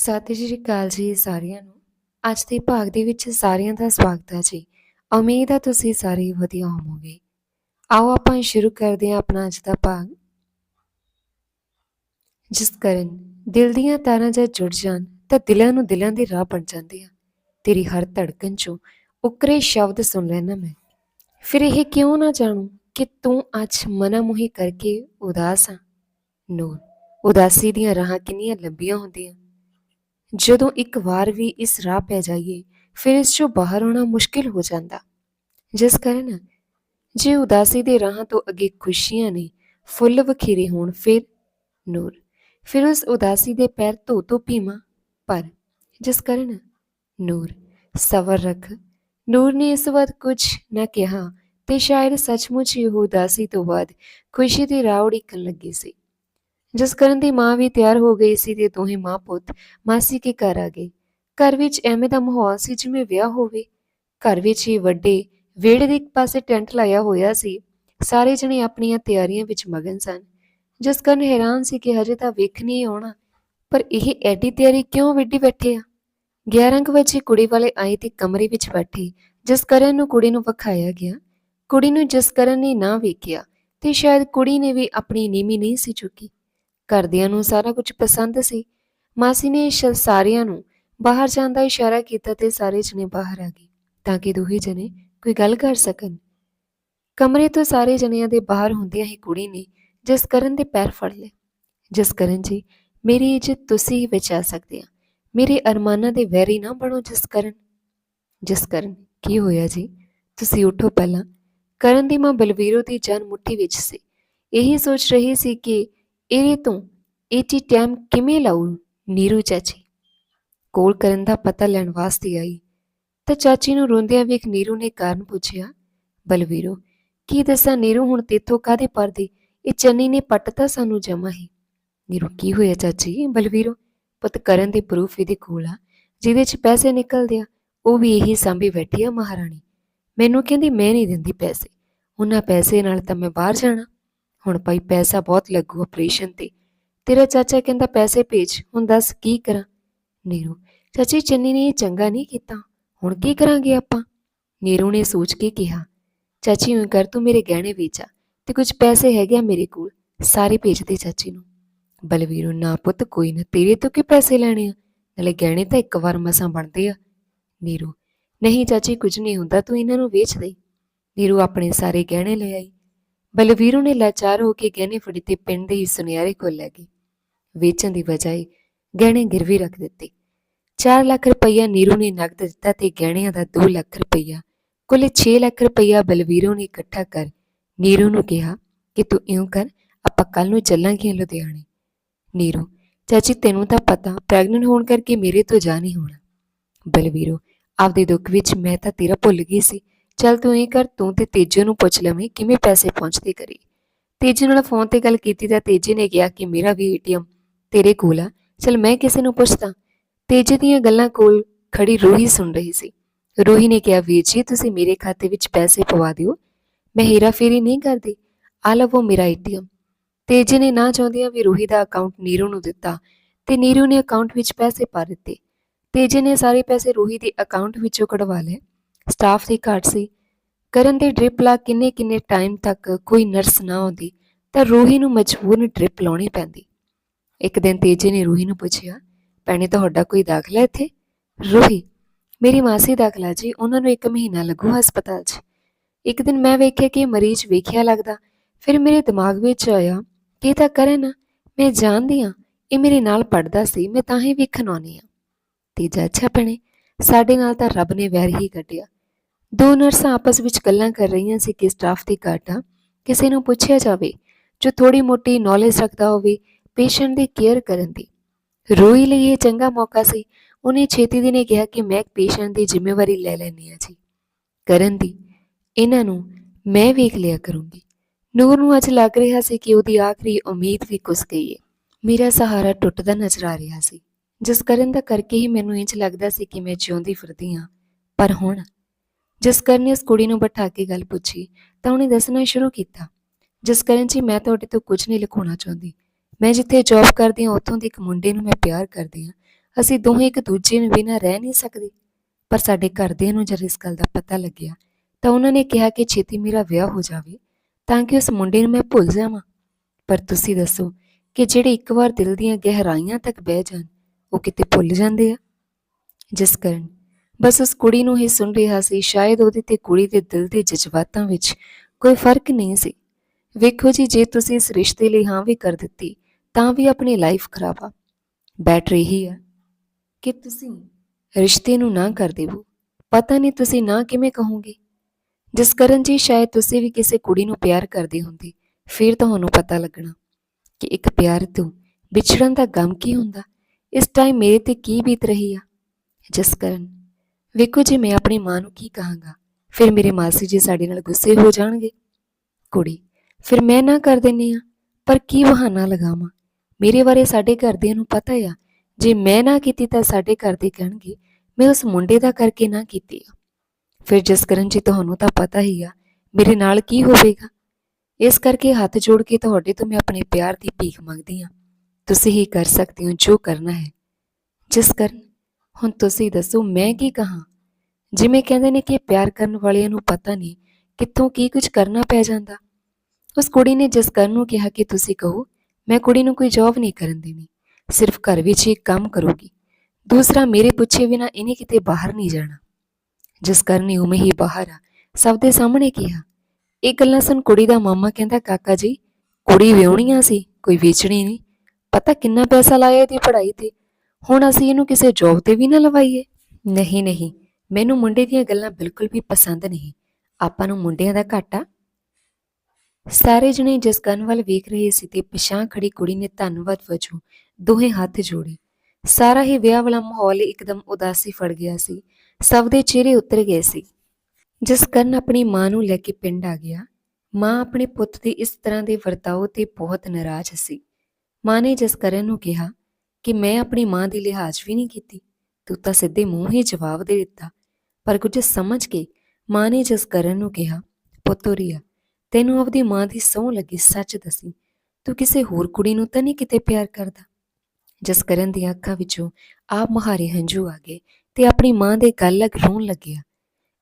ਸਤਿ ਸ਼੍ਰੀ ਅਕਾਲ ਜੀ ਸਾਰਿਆਂ ਨੂੰ। ਅੱਜ ਦੇ ਭਾਗ ਦੇ ਵਿੱਚ ਸਾਰਿਆਂ ਦਾ ਸਵਾਗਤ ਹੈ ਜੀ। ਉਮੀਦ ਹੈ ਤੁਸੀਂ ਸਾਰੇ ਵਧੀਆ ਹੋਵੋਗੇ। ਆਓ ਆਪਾਂ ਸ਼ੁਰੂ ਕਰਦੇ ਹਾਂ ਆਪਣਾ ਅੱਜ ਦਾ ਭਾਗ। ਜਿਸ ਕਰਨ ਦਿਲ ਦੀਆਂ ਤਾਰਾਂ ਜਦ ਜੁੜ ਜਾਣ ਤਾਂ ਦਿਲਾਂ ਨੂੰ ਦਿਲਾਂ ਦੇ ਰਾਹ ਬਣ ਜਾਂਦੇ ਆ। ਤੇਰੀ ਹਰ ਧੜਕਣ ਚੋਂ ਉਕਰੇ ਸ਼ਬਦ ਸੁਣ ਲੈਣਾ ਮੈਂ। ਫਿਰ ਇਹ ਕਿਉਂ ਨਾ ਜਾਣੂ ਕਿ ਤੂੰ ਅੱਜ ਮਨਮੁਹੀ ਕਰਕੇ ਉਦਾਸ ਆ? ਨੂਰ ਉਦਾਸੀ ਦੀਆਂ ਰਾਹਾਂ ਕਿੰਨੀਆਂ ਲੰਬੀਆਂ ਹੁੰਦੀਆਂ। ਜਦੋਂ ਇੱਕ ਵਾਰ ਵੀ ਇਸ ਰਾਹ ਪੈ ਜਾਈਏ, ਫਿਰ ਇਸ ਚੋਂ ਬਾਹਰ ਆਉਣਾ ਮੁਸ਼ਕਿਲ ਹੋ ਜਾਂਦਾ। ਜਿਸ ਕਾਰਨ ਜੇ ਉਦਾਸੀ ਦੇ ਰਾਹਾਂ ਤੋਂ ਅੱਗੇ ਖੁਸ਼ੀਆਂ ਨੇ, ਫੁੱਲ ਵਖੇਰੇ ਹੋਣ, ਫਿਰ ਨੂਰ, ਫਿਰ ਉਸ ਉਦਾਸੀ ਦੇ ਪੈਰ ਧੋ ਧੋ ਪੀਵਾਂ, ਪਰ ਜਿਸ ਕਾਰਨ ਨੂਰ, ਸਬਰ ਰੱਖ। ਨੂਰ ਨੇ ਇਸ ਵਾਰ ਕੁਝ ਨਾ ਕਿਹਾ ਤੇ ਸ਼ਾਇਦ ਸੱਚਮੁੱਚ ਇਹ ਉਦਾਸੀ ਤੋਂ ਬਾਅਦ ਖੁਸ਼ੀ ਦੀ ਰਾਹ ਉਡੀਕਣ ਲੱਗੀ ਸੀ। ਜਸਕਰਨ ਦੀ ਮਾਂ ਵੀ ਤਿਆਰ ਹੋ ਗਈ ਸੀ ਤੇ ਦੋਹੇ ਮਾਂ ਪੁੱਤ ਮਾਸੀ ਕੇ ਘਰ ਆ ਗਏ। ਘਰ ਵਿੱਚ ਐਵੇਂ ਦਾ ਮਾਹੌਲ ਸੀ ਜਿਵੇਂ ਵਿਆਹ ਹੋਵੇ। ਘਰ ਵਿੱਚ ਹੀ ਵੱਡੇ ਵਿਹੜੇ ਦੇ ਇੱਕ ਪਾਸੇ ਟੈਂਟ ਲਾਇਆ ਹੋਇਆ ਸੀ। ਸਾਰੇ ਜਣੇ ਆਪਣੀਆਂ ਤਿਆਰੀਆਂ ਵਿੱਚ ਮਗਨ ਸਨ। ਜਸਕਰਨ ਹੈਰਾਨ ਸੀ ਕਿ ਹਜੇ ਤਾਂ ਵੇਖ ਨਹੀਂ ਆਉਣਾ। ਪਰ ਇਹ ਐਡੀ ਤਿਆਰੀ ਕਿਉਂ ਵਿੱਢੀ ਬੈਠੇ ਆ? 11 ਕੁ ਵਜੇ ਕੁੜੀ ਵਾਲੇ ਆਏ ਤੇ ਕਮਰੇ ਵਿੱਚ ਬੈਠੇ ਜਸਕਰਨ ਨੂੰ ਕੁੜੀ ਨੂੰ ਵਿਖਾਇਆ ਗਿਆ। ਕੁੜੀ ਨੂੰ ਜਸਕਰਨ ਨੇ ਨਾ ਵੇਖਿਆ ਤੇ ਸ਼ਾਇਦ ਕੁੜੀ ਨੇ ਵੀ ਆਪਣੀ ਨੀਮੀ ਨਹੀਂ ਸੀ ਚੁੱਕੀ। ਘਰਦਿਆਂ ਨੂੰ ਸਾਰਾ ਕੁਝ ਪਸੰਦ ਸੀ। ਮਾਸੀ ਨੇ ਸਾਰਿਆਂ ਨੂੰ ਬਾਹਰ ਜਾਣ ਦਾ ਇਸ਼ਾਰਾ ਕੀਤਾ ਤੇ ਸਾਰੇ ਜਣੇ ਬਾਹਰ ਆ ਗਏ ਤਾਂ ਕਿ ਦੋਹੇ ਜਣੇ ਕੋਈ ਗੱਲ ਕਰ ਸਕਣ। ਕਮਰੇ ਤੋਂ ਸਾਰੇ ਜਣਿਆਂ ਦੇ ਬਾਹਰ ਹੁੰਦਿਆਂ ਹੀ ਕੁੜੀ ਨੇ ਜਿਸ ਕਰਨ ਦੇ ਪੈਰ ਫੜ ਲਏ। ਜਿਸ ਕਰਨ ਜੀ, ਮੇਰੀ ਇੱਜ਼ਤ ਤੁਸੀਂ ਹੀ ਬਚਾ ਸਕਦੇ ਆ। ਮੇਰੇ ਅਰਮਾਨਾਂ ਦੇ ਵੈਰੀ ਨਾ ਬਣੋ ਜਿਸ ਕਰਨ ਜਿਸ ਕਰਨ ਕੀ ਹੋਇਆ ਜੀ? ਤੁਸੀਂ ਉਠੋ ਪਹਿਲਾਂ। ਕਰਨ ਦੀ ਮਾਂ ਬਲਵੀਰੋ ਦੀ ਜਾਨ ਮੁੱਠੀ ਵਿੱਚ ਸੀ। ਇਹੀ ਸੋਚ ਰਹੀ ਸੀ ਕਿ ਇਹਦੇ ਤੋਂ ਏਟੀ ਟਾਈਮ ਕਿਵੇਂ ਲਾਉ ਨੀਰੂ ਚਾਚੀ ਕੋਲ ਕਰਨ ਦਾ ਪਤਾ ਲੈਣ ਵਾਸਤੇ ਆਈ ਤਾਂ ਚਾਚੀ ਨੂੰ ਰੋਂਦਿਆਂ ਵੇਖ ਨੀਰੂ ਨੇ ਕਾਰਨ ਪੁੱਛਿਆ ਬਲਵੀਰੋ ਕੀ ਦੱਸਾਂ ਨੀਰੂ ਹੁਣ ਤੇਥੋਂ ਕਾਦੇ ਪਰਦੇ ਇਹ ਚੰਨੀ ਨੇ ਪੱਟਤਾ ਸਾਨੂੰ ਜਮਾ ਹੀ ਨੀਰੂ ਕੀ ਹੋਇਆ ਚਾਚੀ ਬਲਵੀਰੋ ਪੁੱਤ ਕਰਨ ਦੀ ਪ੍ਰੂਫ ਇਹਦੇ ਕੋਲ ਆ ਜਿਹਦੇ ਚ ਪੈਸੇ ਨਿਕਲਦੇ ਆ ਉਹ ਵੀ ਇਹੀ ਸਾਂਭੀ ਬੈਠੀ ਆ ਮਹਾਰਾਣੀ ਮੈਨੂੰ ਕਹਿੰਦੀ ਮੈਂ ਨਹੀਂ ਦਿੰਦੀ ਪੈਸੇ ਉਹਨਾਂ ਪੈਸੇ ਨਾਲ ਤਾਂ ਮੈਂ ਬਾਹਰ ਜਾਣਾ ਹੁਣ ਭਾਈ ਪੈਸਾ ਬਹੁਤ ਲੱਗੂ ਆਪਰੇਸ਼ਨ ਤੇ। ਤੇਰਾ ਚਾਚਾ ਕਹਿੰਦਾ ਪੈਸੇ ਭੇਜ, ਹੁਣ ਦੱਸ ਕੀ ਕਰਾਂ? ਨੀਰੂ, ਚਾਚੀ ਚੰਨੀ ਨੇ ਇਹ ਚੰਗਾ ਨਹੀਂ ਕੀਤਾ। ਹੁਣ ਕੀ ਕਰਾਂਗੇ ਆਪਾਂ? ਨੀਰੂ ਨੇ ਸੋਚ ਕੇ ਕਿਹਾ, ਚਾਚੀ ਹੁਣ ਕਰ ਤੂੰ ਮੇਰੇ ਗਹਿਣੇ ਵੇਚਾ ਤੇ ਕੁਝ ਪੈਸੇ ਹੈਗੇ ਆ ਮੇਰੇ ਕੋਲ, ਸਾਰੇ ਭੇਜ ਦੇ ਚਾਚੀ ਨੂੰ। ਬਲਵੀਰੋ ਨਾ ਪੁੱਤ ਕੋਈ ਨਾ, ਤੇਰੇ ਤੋਂ ਕੀ ਪੈਸੇ ਲੈਣੇ ਆ? ਨਾਲੇ ਗਹਿਣੇ ਤਾਂ ਇੱਕ ਵਾਰ ਮਸਾਂ ਬਣਦੇ ਆ। ਨੀਰੂ, ਨਹੀਂ ਚਾਚੀ ਕੁਝ ਨਹੀਂ ਹੁੰਦਾ, ਤੂੰ ਇਹਨਾਂ ਨੂੰ ਵੇਚ ਦੇ। ਨੀਰੂ ਆਪਣੇ ਸਾਰੇ ਗਹਿਣੇ ਲੈ ਆਈ। ਬਲਵੀਰੋ ਨੇ ਲਾਚਾਰ ਹੋ ਕੇ ਗਹਿਣੇ ਫੜੀ ਤੇ ਪਿੰਡ ਦੇ ਹੀ ਸੁਨਿਆਰੇ ਕੋਲ ਲੈ ਗਈ। ਵੇਚਣ ਦੀ ਬਜਾਏ ਗਹਿਣੇ ਗਿਰਵੀ ਰੱਖ ਦਿੱਤੇ। 4 ਲੱਖ ਰੁਪਈਆ ਨੀਰੂ ਨੇ ਨਗਦ ਦਿੱਤਾ ਤੇ ਗਹਿਣਿਆਂ ਦਾ 2 ਲੱਖ ਰੁਪਈਆ, ਕੁੱਲ 6 ਲੱਖ ਰੁਪਈਆ ਬਲਵੀਰੋ ਨੇ ਇਕੱਠਾ ਕਰ ਨੀਰੂ ਨੂੰ ਕਿਹਾ ਕਿ ਤੂੰ ਇਉਂ ਕਰ, ਆਪਾਂ ਕੱਲ ਨੂੰ ਚੱਲਾਂਗੇ ਲੁਧਿਆਣੇ। ਨੀਰੂ, ਚਾਚੀ ਤੈਨੂੰ ਤਾਂ ਪਤਾ, ਪ੍ਰੈਗਨੈਂਟ ਹੋਣ ਕਰਕੇ ਮੇਰੇ ਤੋਂ ਜਾ ਨਹੀਂ ਹੋਣਾ। ਬਲਵੀਰੋ, ਆਪਦੇ ਦੁੱਖ ਵਿੱਚ ਮੈਂ ਤਾਂ ਤੇਰਾ ਭੁੱਲ ਗਈ ਸੀ। ਚੱਲ ਤੂੰ ਇਹ ਕਰ, ਤੂੰ ਤੇ ਤੇਜੇ ਨੂੰ ਪੁੱਛ ਲਵੇਂ ਕਿਵੇਂ ਪੈਸੇ ਪਹੁੰਚਦੇ ਕਰੀ ਤੇਜੇ ਨਾਲ ਫੋਨ ਤੇ ਗੱਲ ਕੀਤੀ ਤਾਂ ਤੇਜੇ ਨੇ ਕਿਹਾ ਕਿ ਮੇਰਾ ਵੀ ਏਟੀਐਮ ਤੇਰੇ ਕੋਲ ਆ, ਚਲ ਮੈਂ ਕਿਸੇ ਨੂੰ ਪੁੱਛਦਾ। ਤੇਜੇ ਦੀਆਂ ਗੱਲਾਂ ਕੋਲ ਖੜੀ ਰੋਹੀ ਸੁਣ ਰਹੀ ਸੀ। ਰੋਹੀ ਨੇ ਕਿਹਾ, ਵੀਰ ਜੀ, ਤੁਸੀਂ ਮੇਰੇ ਖਾਤੇ ਵਿੱਚ ਪੈਸੇ ਪਵਾ ਦਿਓ, ਮੈਂ ਹੀਰਾ ਫੇਰੀ ਨਹੀਂ ਕਰਦੀ, ਆ ਲਵੋ ਮੇਰਾ ਏਟੀਐਮ। ਤੇਜੇ ਨੇ ਨਾ ਚਾਹੁੰਦਿਆਂ ਵੀ ਰੋਹੀ ਦਾ ਅਕਾਊਂਟ ਨੀਰੂ ਨੂੰ ਦਿੱਤਾ ਤੇ ਨੀਰੂ ਨੇ ਅਕਾਊਂਟ ਵਿੱਚ ਪੈਸੇ ਪਾ ਦਿੱਤੇ। ਤੇਜੇ ਨੇ ਸਾਰੇ ਪੈਸੇ ਰੋਹੀ ਦੇ ਅਕਾਊਂਟ ਵਿੱਚੋਂ ਕਢਵਾ ਲਏ। ਸਟਾਫ ਦੀ ਘਾਟ ਸੀ। ਕਰਨ ਦੇ ਡ੍ਰਿਪ ਲਾ ਕਿੰਨੇ ਕਿੰਨੇ ਟਾਈਮ ਤੱਕ ਕੋਈ ਨਰਸ ਨਾ ਆਉਂਦੀ, ਤਾਂ ਰੂਹੀ ਨੂੰ ਮਜਬੂਰਨ ਡ੍ਰਿਪ ਲਾਉਣੀ ਪੈਂਦੀ। ਇੱਕ ਦਿਨ ਤੇਜੇ ਨੇ ਰੂਹੀ ਨੂੰ ਪੁੱਛਿਆ, ਭੈਣੇ, ਤੁਹਾਡਾ ਕੋਈ ਦਾਖਲਾ ਇੱਥੇ? ਰੂਹੀ, ਮੇਰੀ ਮਾਸੀ ਦਾਖਲਾ ਜੀ, ਉਹਨਾਂ ਨੂੰ ਇੱਕ ਮਹੀਨਾ ਲੱਗੂ ਹਸਪਤਾਲ 'ਚ। ਇੱਕ ਦਿਨ ਮੈਂ ਵੇਖਿਆ ਕਿ ਮਰੀਜ਼ ਵੇਖਿਆ ਲੱਗਦਾ। ਫਿਰ ਮੇਰੇ ਦਿਮਾਗ ਵਿੱਚ ਆਇਆ, ਕਿ ਤਾਂ ਕਰਨ? ਮੈਂ ਜਾਣਦੀ ਹਾਂ, ਇਹ ਮੇਰੇ ਨਾਲ ਪੜਦਾ ਸੀ, ਮੈਂ ਤਾਂ ਹੀ ਵੇਖਣ ਆਉਣੀ ਆ ਤੇਜਾ, ਅੱਛਾ ਭੈਣੇ, ਸਾਡੇ ਨਾਲ ਤਾਂ ਰੱਬ ਨੇ ਵੈਰ ਹੀ ਕੱਢਿਆ। ਦੋ ਨਰਸਾਂ ਆਪਸ ਵਿੱਚ ਗੱਲਾਂ ਕਰ ਰਹੀਆਂ ਸੀ ਕਿ ਸਟਾਫ ਦੀ ਘਾਟ ਆ ਕਿਸੇ ਨੂੰ ਪੁੱਛਿਆ ਜਾਵੇ, ਜੋ ਥੋੜੀ ਮੋਟੀ ਨੌਲੇਜ ਰੱਖਦਾ ਹੋਵੇ ਪੇਸ਼ੈਂਟ ਦੀ ਕੇਅਰ ਕਰਨ ਦੀ। ਰੋਈ ਲਈ ਇਹ ਚੰਗਾ ਮੌਕਾ ਸੀ। ਉਹਨੇ ਛੇਤੀ ਦੀ ਨੇ ਕਿਹਾ ਕਿ ਮੈਂ ਪੇਸ਼ੈਂਟ ਦੀ ਜ਼ਿੰਮੇਵਾਰੀ ਲੈ ਲੈਣੀ ਆ ਜੀ। ਕਰਨ ਦੀ, ਇਹਨਾਂ ਨੂੰ ਮੈਂ ਵੇਖ ਲਿਆ ਕਰੂੰਗੀ। ਨੂਰ ਨੂੰ ਅੱਜ ਲੱਗ ਰਿਹਾ ਸੀ ਕਿ ਉਹਦੀ ਆਖਰੀ ਉਮੀਦ ਵੀ ਕੁਸ ਗਈ ਹੈ ਮੇਰਾ ਸਹਾਰਾ ਟੁੱਟਦਾ ਨਜ਼ਰ ਆ ਰਿਹਾ ਸੀ। ਜਿਸ ਕਰਨ ਦਾ ਕਰਕੇ ਹੀ ਮੈਨੂੰ ਇੰਜ ਲੱਗਦਾ ਸੀ ਕਿ ਮੈਂ ਜਿਉਂਦੀ ਫਿਰਦੀ ਹਾਂ। ਪਰ ਹੁਣ ਜਿਸ ਨੇ ਉਸ ਕੁੜੀ ਨੂੰ ਬਿਠਾ ਕੇ ਗੱਲ ਪੁੱਛੀ, ਤਾਂ ਉਹਨੇ ਦੱਸਣਾ ਸ਼ੁਰੂ ਕੀਤਾ, ਜਸਕਰਨ ਜੀ, ਮੈਂ ਤੁਹਾਡੇ ਤੋਂ ਕੁਝ ਨਹੀਂ ਲਿਖਾਉਣਾ ਚਾਹੁੰਦੀ। ਮੈਂ ਜਿੱਥੇ ਜੌਬ ਕਰਦੀ ਹਾਂ, ਉੱਥੋਂ ਦੇ ਇੱਕ ਮੁੰਡੇ ਨੂੰ ਮੈਂ ਪਿਆਰ ਕਰਦੀ ਹਾਂ। ਅਸੀਂ ਦੋਵੇਂ ਇੱਕ ਦੂਜੇ ਨੂੰ ਬਿਨਾਂ ਰਹਿ ਨਹੀਂ ਸਕਦੇ। ਪਰ ਸਾਡੇ ਘਰਦਿਆਂ ਨੂੰ ਜਦ ਇਸ ਗੱਲ ਦਾ ਪਤਾ ਲੱਗਿਆ, ਤਾਂ ਉਹਨਾਂ ਨੇ ਕਿਹਾ ਕਿ ਛੇਤੀ ਮੇਰਾ ਵਿਆਹ ਹੋ ਜਾਵੇ, ਤਾਂ ਕਿ ਉਸ ਮੁੰਡੇ ਨੂੰ ਮੈਂ ਭੁੱਲ ਜਾਵਾਂ। ਪਰ ਤੁਸੀਂ ਦੱਸੋ ਕਿ ਜਿਹੜੇ ਇੱਕ ਵਾਰ ਦਿਲ ਦੀਆਂ ਗਹਿਰਾਈਆਂ ਤੱਕ ਬਹਿ ਜਾਣ, ਉਹ ਕਿਤੇ ਭੁੱਲ ਜਾਂਦੇ ਆ? ਜਿਸ ਕਾਰਨ ਬਸ ਉਸ ਕੁੜੀ ਨੂੰ ਹੀ ਸੁਣ ਰਿਹਾ ਸੀ, ਸ਼ਾਇਦ ਉਹਦੇ ਤੇ ਕੁੜੀ ਦੇ ਦਿਲ ਦੇ ਜਜ਼ਬਾਤਾਂ ਵਿੱਚ ਕੋਈ ਫ਼ਰਕ ਨਹੀਂ ਸੀ। ਵੇਖੋ ਜੀ, ਜੇ ਤੁਸੀਂ ਇਸ ਰਿਸ਼ਤੇ ਲਈ ਹਾਂ ਵੀ ਕਰ ਦਿੱਤੀ, ਤਾਂ ਵੀ ਆਪਣੀ ਲਾਈਫ ਖਰਾਬ ਆ। ਬੈਟ ਰਹੀ ਆ। ਕਿ ਤੁਸੀਂ ਰਿਸ਼ਤੇ ਨੂੰ ਨਾ ਕਰ ਦੇਵੋ। ਪਤਾ ਨਹੀਂ ਤੁਸੀਂ ਨਾ ਕਿਵੇਂ ਕਹੋਗੇ। ਜਿਸ ਕਰਨ ਜੀ, ਸ਼ਾਇਦ ਤੁਸੀਂ ਵੀ ਕਿਸੇ ਕੁੜੀ ਨੂੰ ਪਿਆਰ ਕਰਦੇ ਹੁੰਦੇ, ਫਿਰ ਤੁਹਾਨੂੰ ਪਤਾ ਲੱਗਣਾ ਕਿ ਇੱਕ ਪਿਆਰ ਤੋਂ ਵਿਛੜਨ ਦਾ ਗਮ ਕੀ ਹੁੰਦਾ। ਇਸ ਟਾਈਮ ਮੇਰੇ ਤੇ ਕੀ ਬੀਤ ਰਹੀ ਆ? ਜਿਸ ਕਾਰਨ ਵੇਖੋ ਜੀ, ਮੈਂ ਆਪਣੀ ਮਾਂ ਨੂੰ ਕੀ ਕਹਾਂਗਾ? ਫਿਰ ਮੇਰੇ ਮਾਸੀ ਜੀ ਸਾਡੇ ਨਾਲ ਗੁੱਸੇ ਹੋ ਜਾਣਗੇ। ਕੁੜੀ, ਫਿਰ ਮੈਂ ਨਾ ਕਰ ਦਿੰਨੀ ਆ, ਪਰ ਕੀ ਬਹਾਨਾ ਲਗਾਵਾਂ? ਮੇਰੇ ਬਾਰੇ ਸਾਡੇ ਘਰਦਿਆਂ ਨੂੰ ਪਤਾ ਆ। ਜੇ ਮੈਂ ਨਾ ਕੀਤੀ ਤਾਂ ਸਾਡੇ ਘਰ ਦੇ ਕਹਿਣਗੇ, ਮੈਂ ਉਸ ਮੁੰਡੇ ਦਾ ਕਰਕੇ ਨਾ ਕੀਤੀ ਆ। ਫਿਰ ਜਿਸਕਰਨ ਜੀ ਤੁਹਾਨੂੰ ਤਾਂ ਪਤਾ ਹੀ ਆ, ਮੇਰੇ ਨਾਲ ਕੀ ਹੋਵੇਗਾ? ਇਸ ਕਰਕੇ ਹੱਥ ਜੋੜ ਕੇ ਤੁਹਾਡੇ ਤੋਂ ਮੈਂ ਆਪਣੇ ਪਿਆਰ ਦੀ ਭੀਖ ਮੰਗਦੀ ਆ। ਤੁਸੀਂ ਹੀ ਕਰ ਸਕਦੇ ਹੋ ਜੋ ਕਰਨਾ ਹੈ। ਜਿਸ ਕਰਨ ਹੁਣ ਤੁਸੀਂ ਦੱਸੋ, ਮੈਂ ਕੀ ਕਹਾਂ? ਜਿਵੇਂ ਕਹਿੰਦੇ ਨੇ ਕਿ ਪਿਆਰ ਕਰਨ ਵਾਲਿਆਂ ਨੂੰ ਪਤਾ ਨਹੀਂ ਕਿੱਥੋਂ ਕੀ ਕੁਝ ਕਰਨਾ ਪੈ ਜਾਂਦਾ। ਉਸ ਕੁੜੀ ਨੇ ਜਿਸ ਨੂੰ ਕਿਹਾ ਕਿ ਤੁਸੀਂ ਕਹੋ, ਮੈਂ ਕੁੜੀ ਨੂੰ ਕੋਈ ਜੌਬ ਨਹੀਂ ਕਰਨ ਦੇਣੀ, ਸਿਰਫ ਘਰ ਵਿੱਚ ਹੀ ਕੰਮ ਕਰੂਗੀ। ਦੂਸਰਾ, ਮੇਰੇ ਪੁੱਛੇ ਬਿਨਾ ਇਹਨੇ ਕਿਤੇ ਬਾਹਰ ਨਹੀਂ ਜਾਣਾ। ਜਿਸ ਨੇ ਉਵੇਂ ਹੀ ਬਾਹਰ ਆ। ਸਭ ਦੇ ਸਾਹਮਣੇ ਕਿਹਾ ਇਹ ਗੱਲਾਂ ਸੁਣ ਕੁੜੀ ਦਾ ਮਾਮਾ ਕਹਿੰਦਾ, ਕਾਕਾ ਜੀ, ਕੁੜੀ ਵਿਆਹਣੀਆਂ ਸੀ, ਕੋਈ ਵੇਚਣੀ ਨਹੀਂ। ਪਤਾ ਕਿੰਨਾ ਪੈਸਾ ਲਾਇਆ ਇਹਦੀ ਪੜ੍ਹਾਈ ਤੇ? ਹੁਣ ਅਸੀਂ ਇਹਨੂੰ ਕਿਸੇ ਜੌਬ ਤੇ ਵੀ ਨਾ ਲਵਾਈਏ। ਨਹੀਂ ਨਹੀਂ। ਮੈਨੂੰ ਮੁੰਡੇ ਦੀਆਂ ਗੱਲਾਂ ਬਿਲਕੁਲ ਵੀ ਪਸੰਦ ਨਹੀਂ। ਆਪਾਂ ਨੂੰ ਮੁੰਡਿਆਂ ਦਾ ਘਾਟਾ? ਸਾਰੇ ਜਣੇ ਜਿਸ ਕੰਨ ਵੱਲ ਵੇਖ ਰਹੇ ਸੀ ਤੇ ਪਿਛਾਂ ਖੜੀ ਕੁੜੀ ਨੇ ਧੰਨਵਾਦ ਵਜੋਂ ਦੋਹੇ ਹੱਥ ਜੋੜੇ। ਸਾਰਾ ਹੀ ਵਿਆਹ ਵਾਲਾ ਮਾਹੌਲ ਇੱਕਦਮ ਉਦਾਸੀ ਫੜ ਗਿਆ ਸੀ। ਸਭ ਦੇ ਚਿਹਰੇ ਉਤਰ ਗਏ ਸੀ। ਜਿਸ ਕਰਨ ਆਪਣੀ ਮਾਂ ਨੂੰ ਲੈ ਕੇ ਪਿੰਡ ਆ ਗਿਆ, ਮਾਂ ਆਪਣੇ ਪੁੱਤ ਦੇ ਇਸ ਤਰ੍ਹਾਂ ਦੇ ਵਰਤਾਓ ਤੇ ਬਹੁਤ ਨਾਰਾਜ਼ ਸੀ। ਮਾਂ ਨੇ ਜਸਕਰਨ ਨੂੰ ਕਿਹਾ ਕਿ ਮੈਂ ਆਪਣੀ ਮਾਂ ਦੀ ਲਿਹਾਜ਼ ਵੀ ਨਹੀਂ ਕੀਤੀ। ਤੂੰ ਤਾਂ ਸਿੱਧੇ ਮੂੰਹ ਹੀ ਜਵਾਬ ਦੇ ਦਿੱਤਾ। ਪਰ ਕੁਝ ਸਮਝ ਕੇ ਮਾਂ ਨੇ ਜਿਸ ਕਰਨ ਨੂੰ ਕਿਹਾ ਪੁੱਤੋਰੀਆ ਤੈਨੂੰ ਆਪਦੀ ਮਾਂ ਦੀ ਸਹੁੰ ਲੱਗੀ ਸੱਚ ਦੱਸੀ। ਤੂੰ ਕਿਸੇ ਹੋਰ ਕੁੜੀ ਨੂੰ ਤਾਂ ਨਹੀਂ ਕਿਤੇ ਪਿਆਰ ਕਰਦਾ? ਜਿਸ ਕਰਨ ਦੀਆਂ ਅੱਖਾਂ ਵਿੱਚੋਂ ਆਪ ਮਹਾਰੇ ਹੰਝੂ ਆ ਗਏ ਤੇ ਆਪਣੀ ਮਾਂ ਦੇ ਗੱਲ ਲੱਗ ਰੋਣ ਲੱਗਿਆ।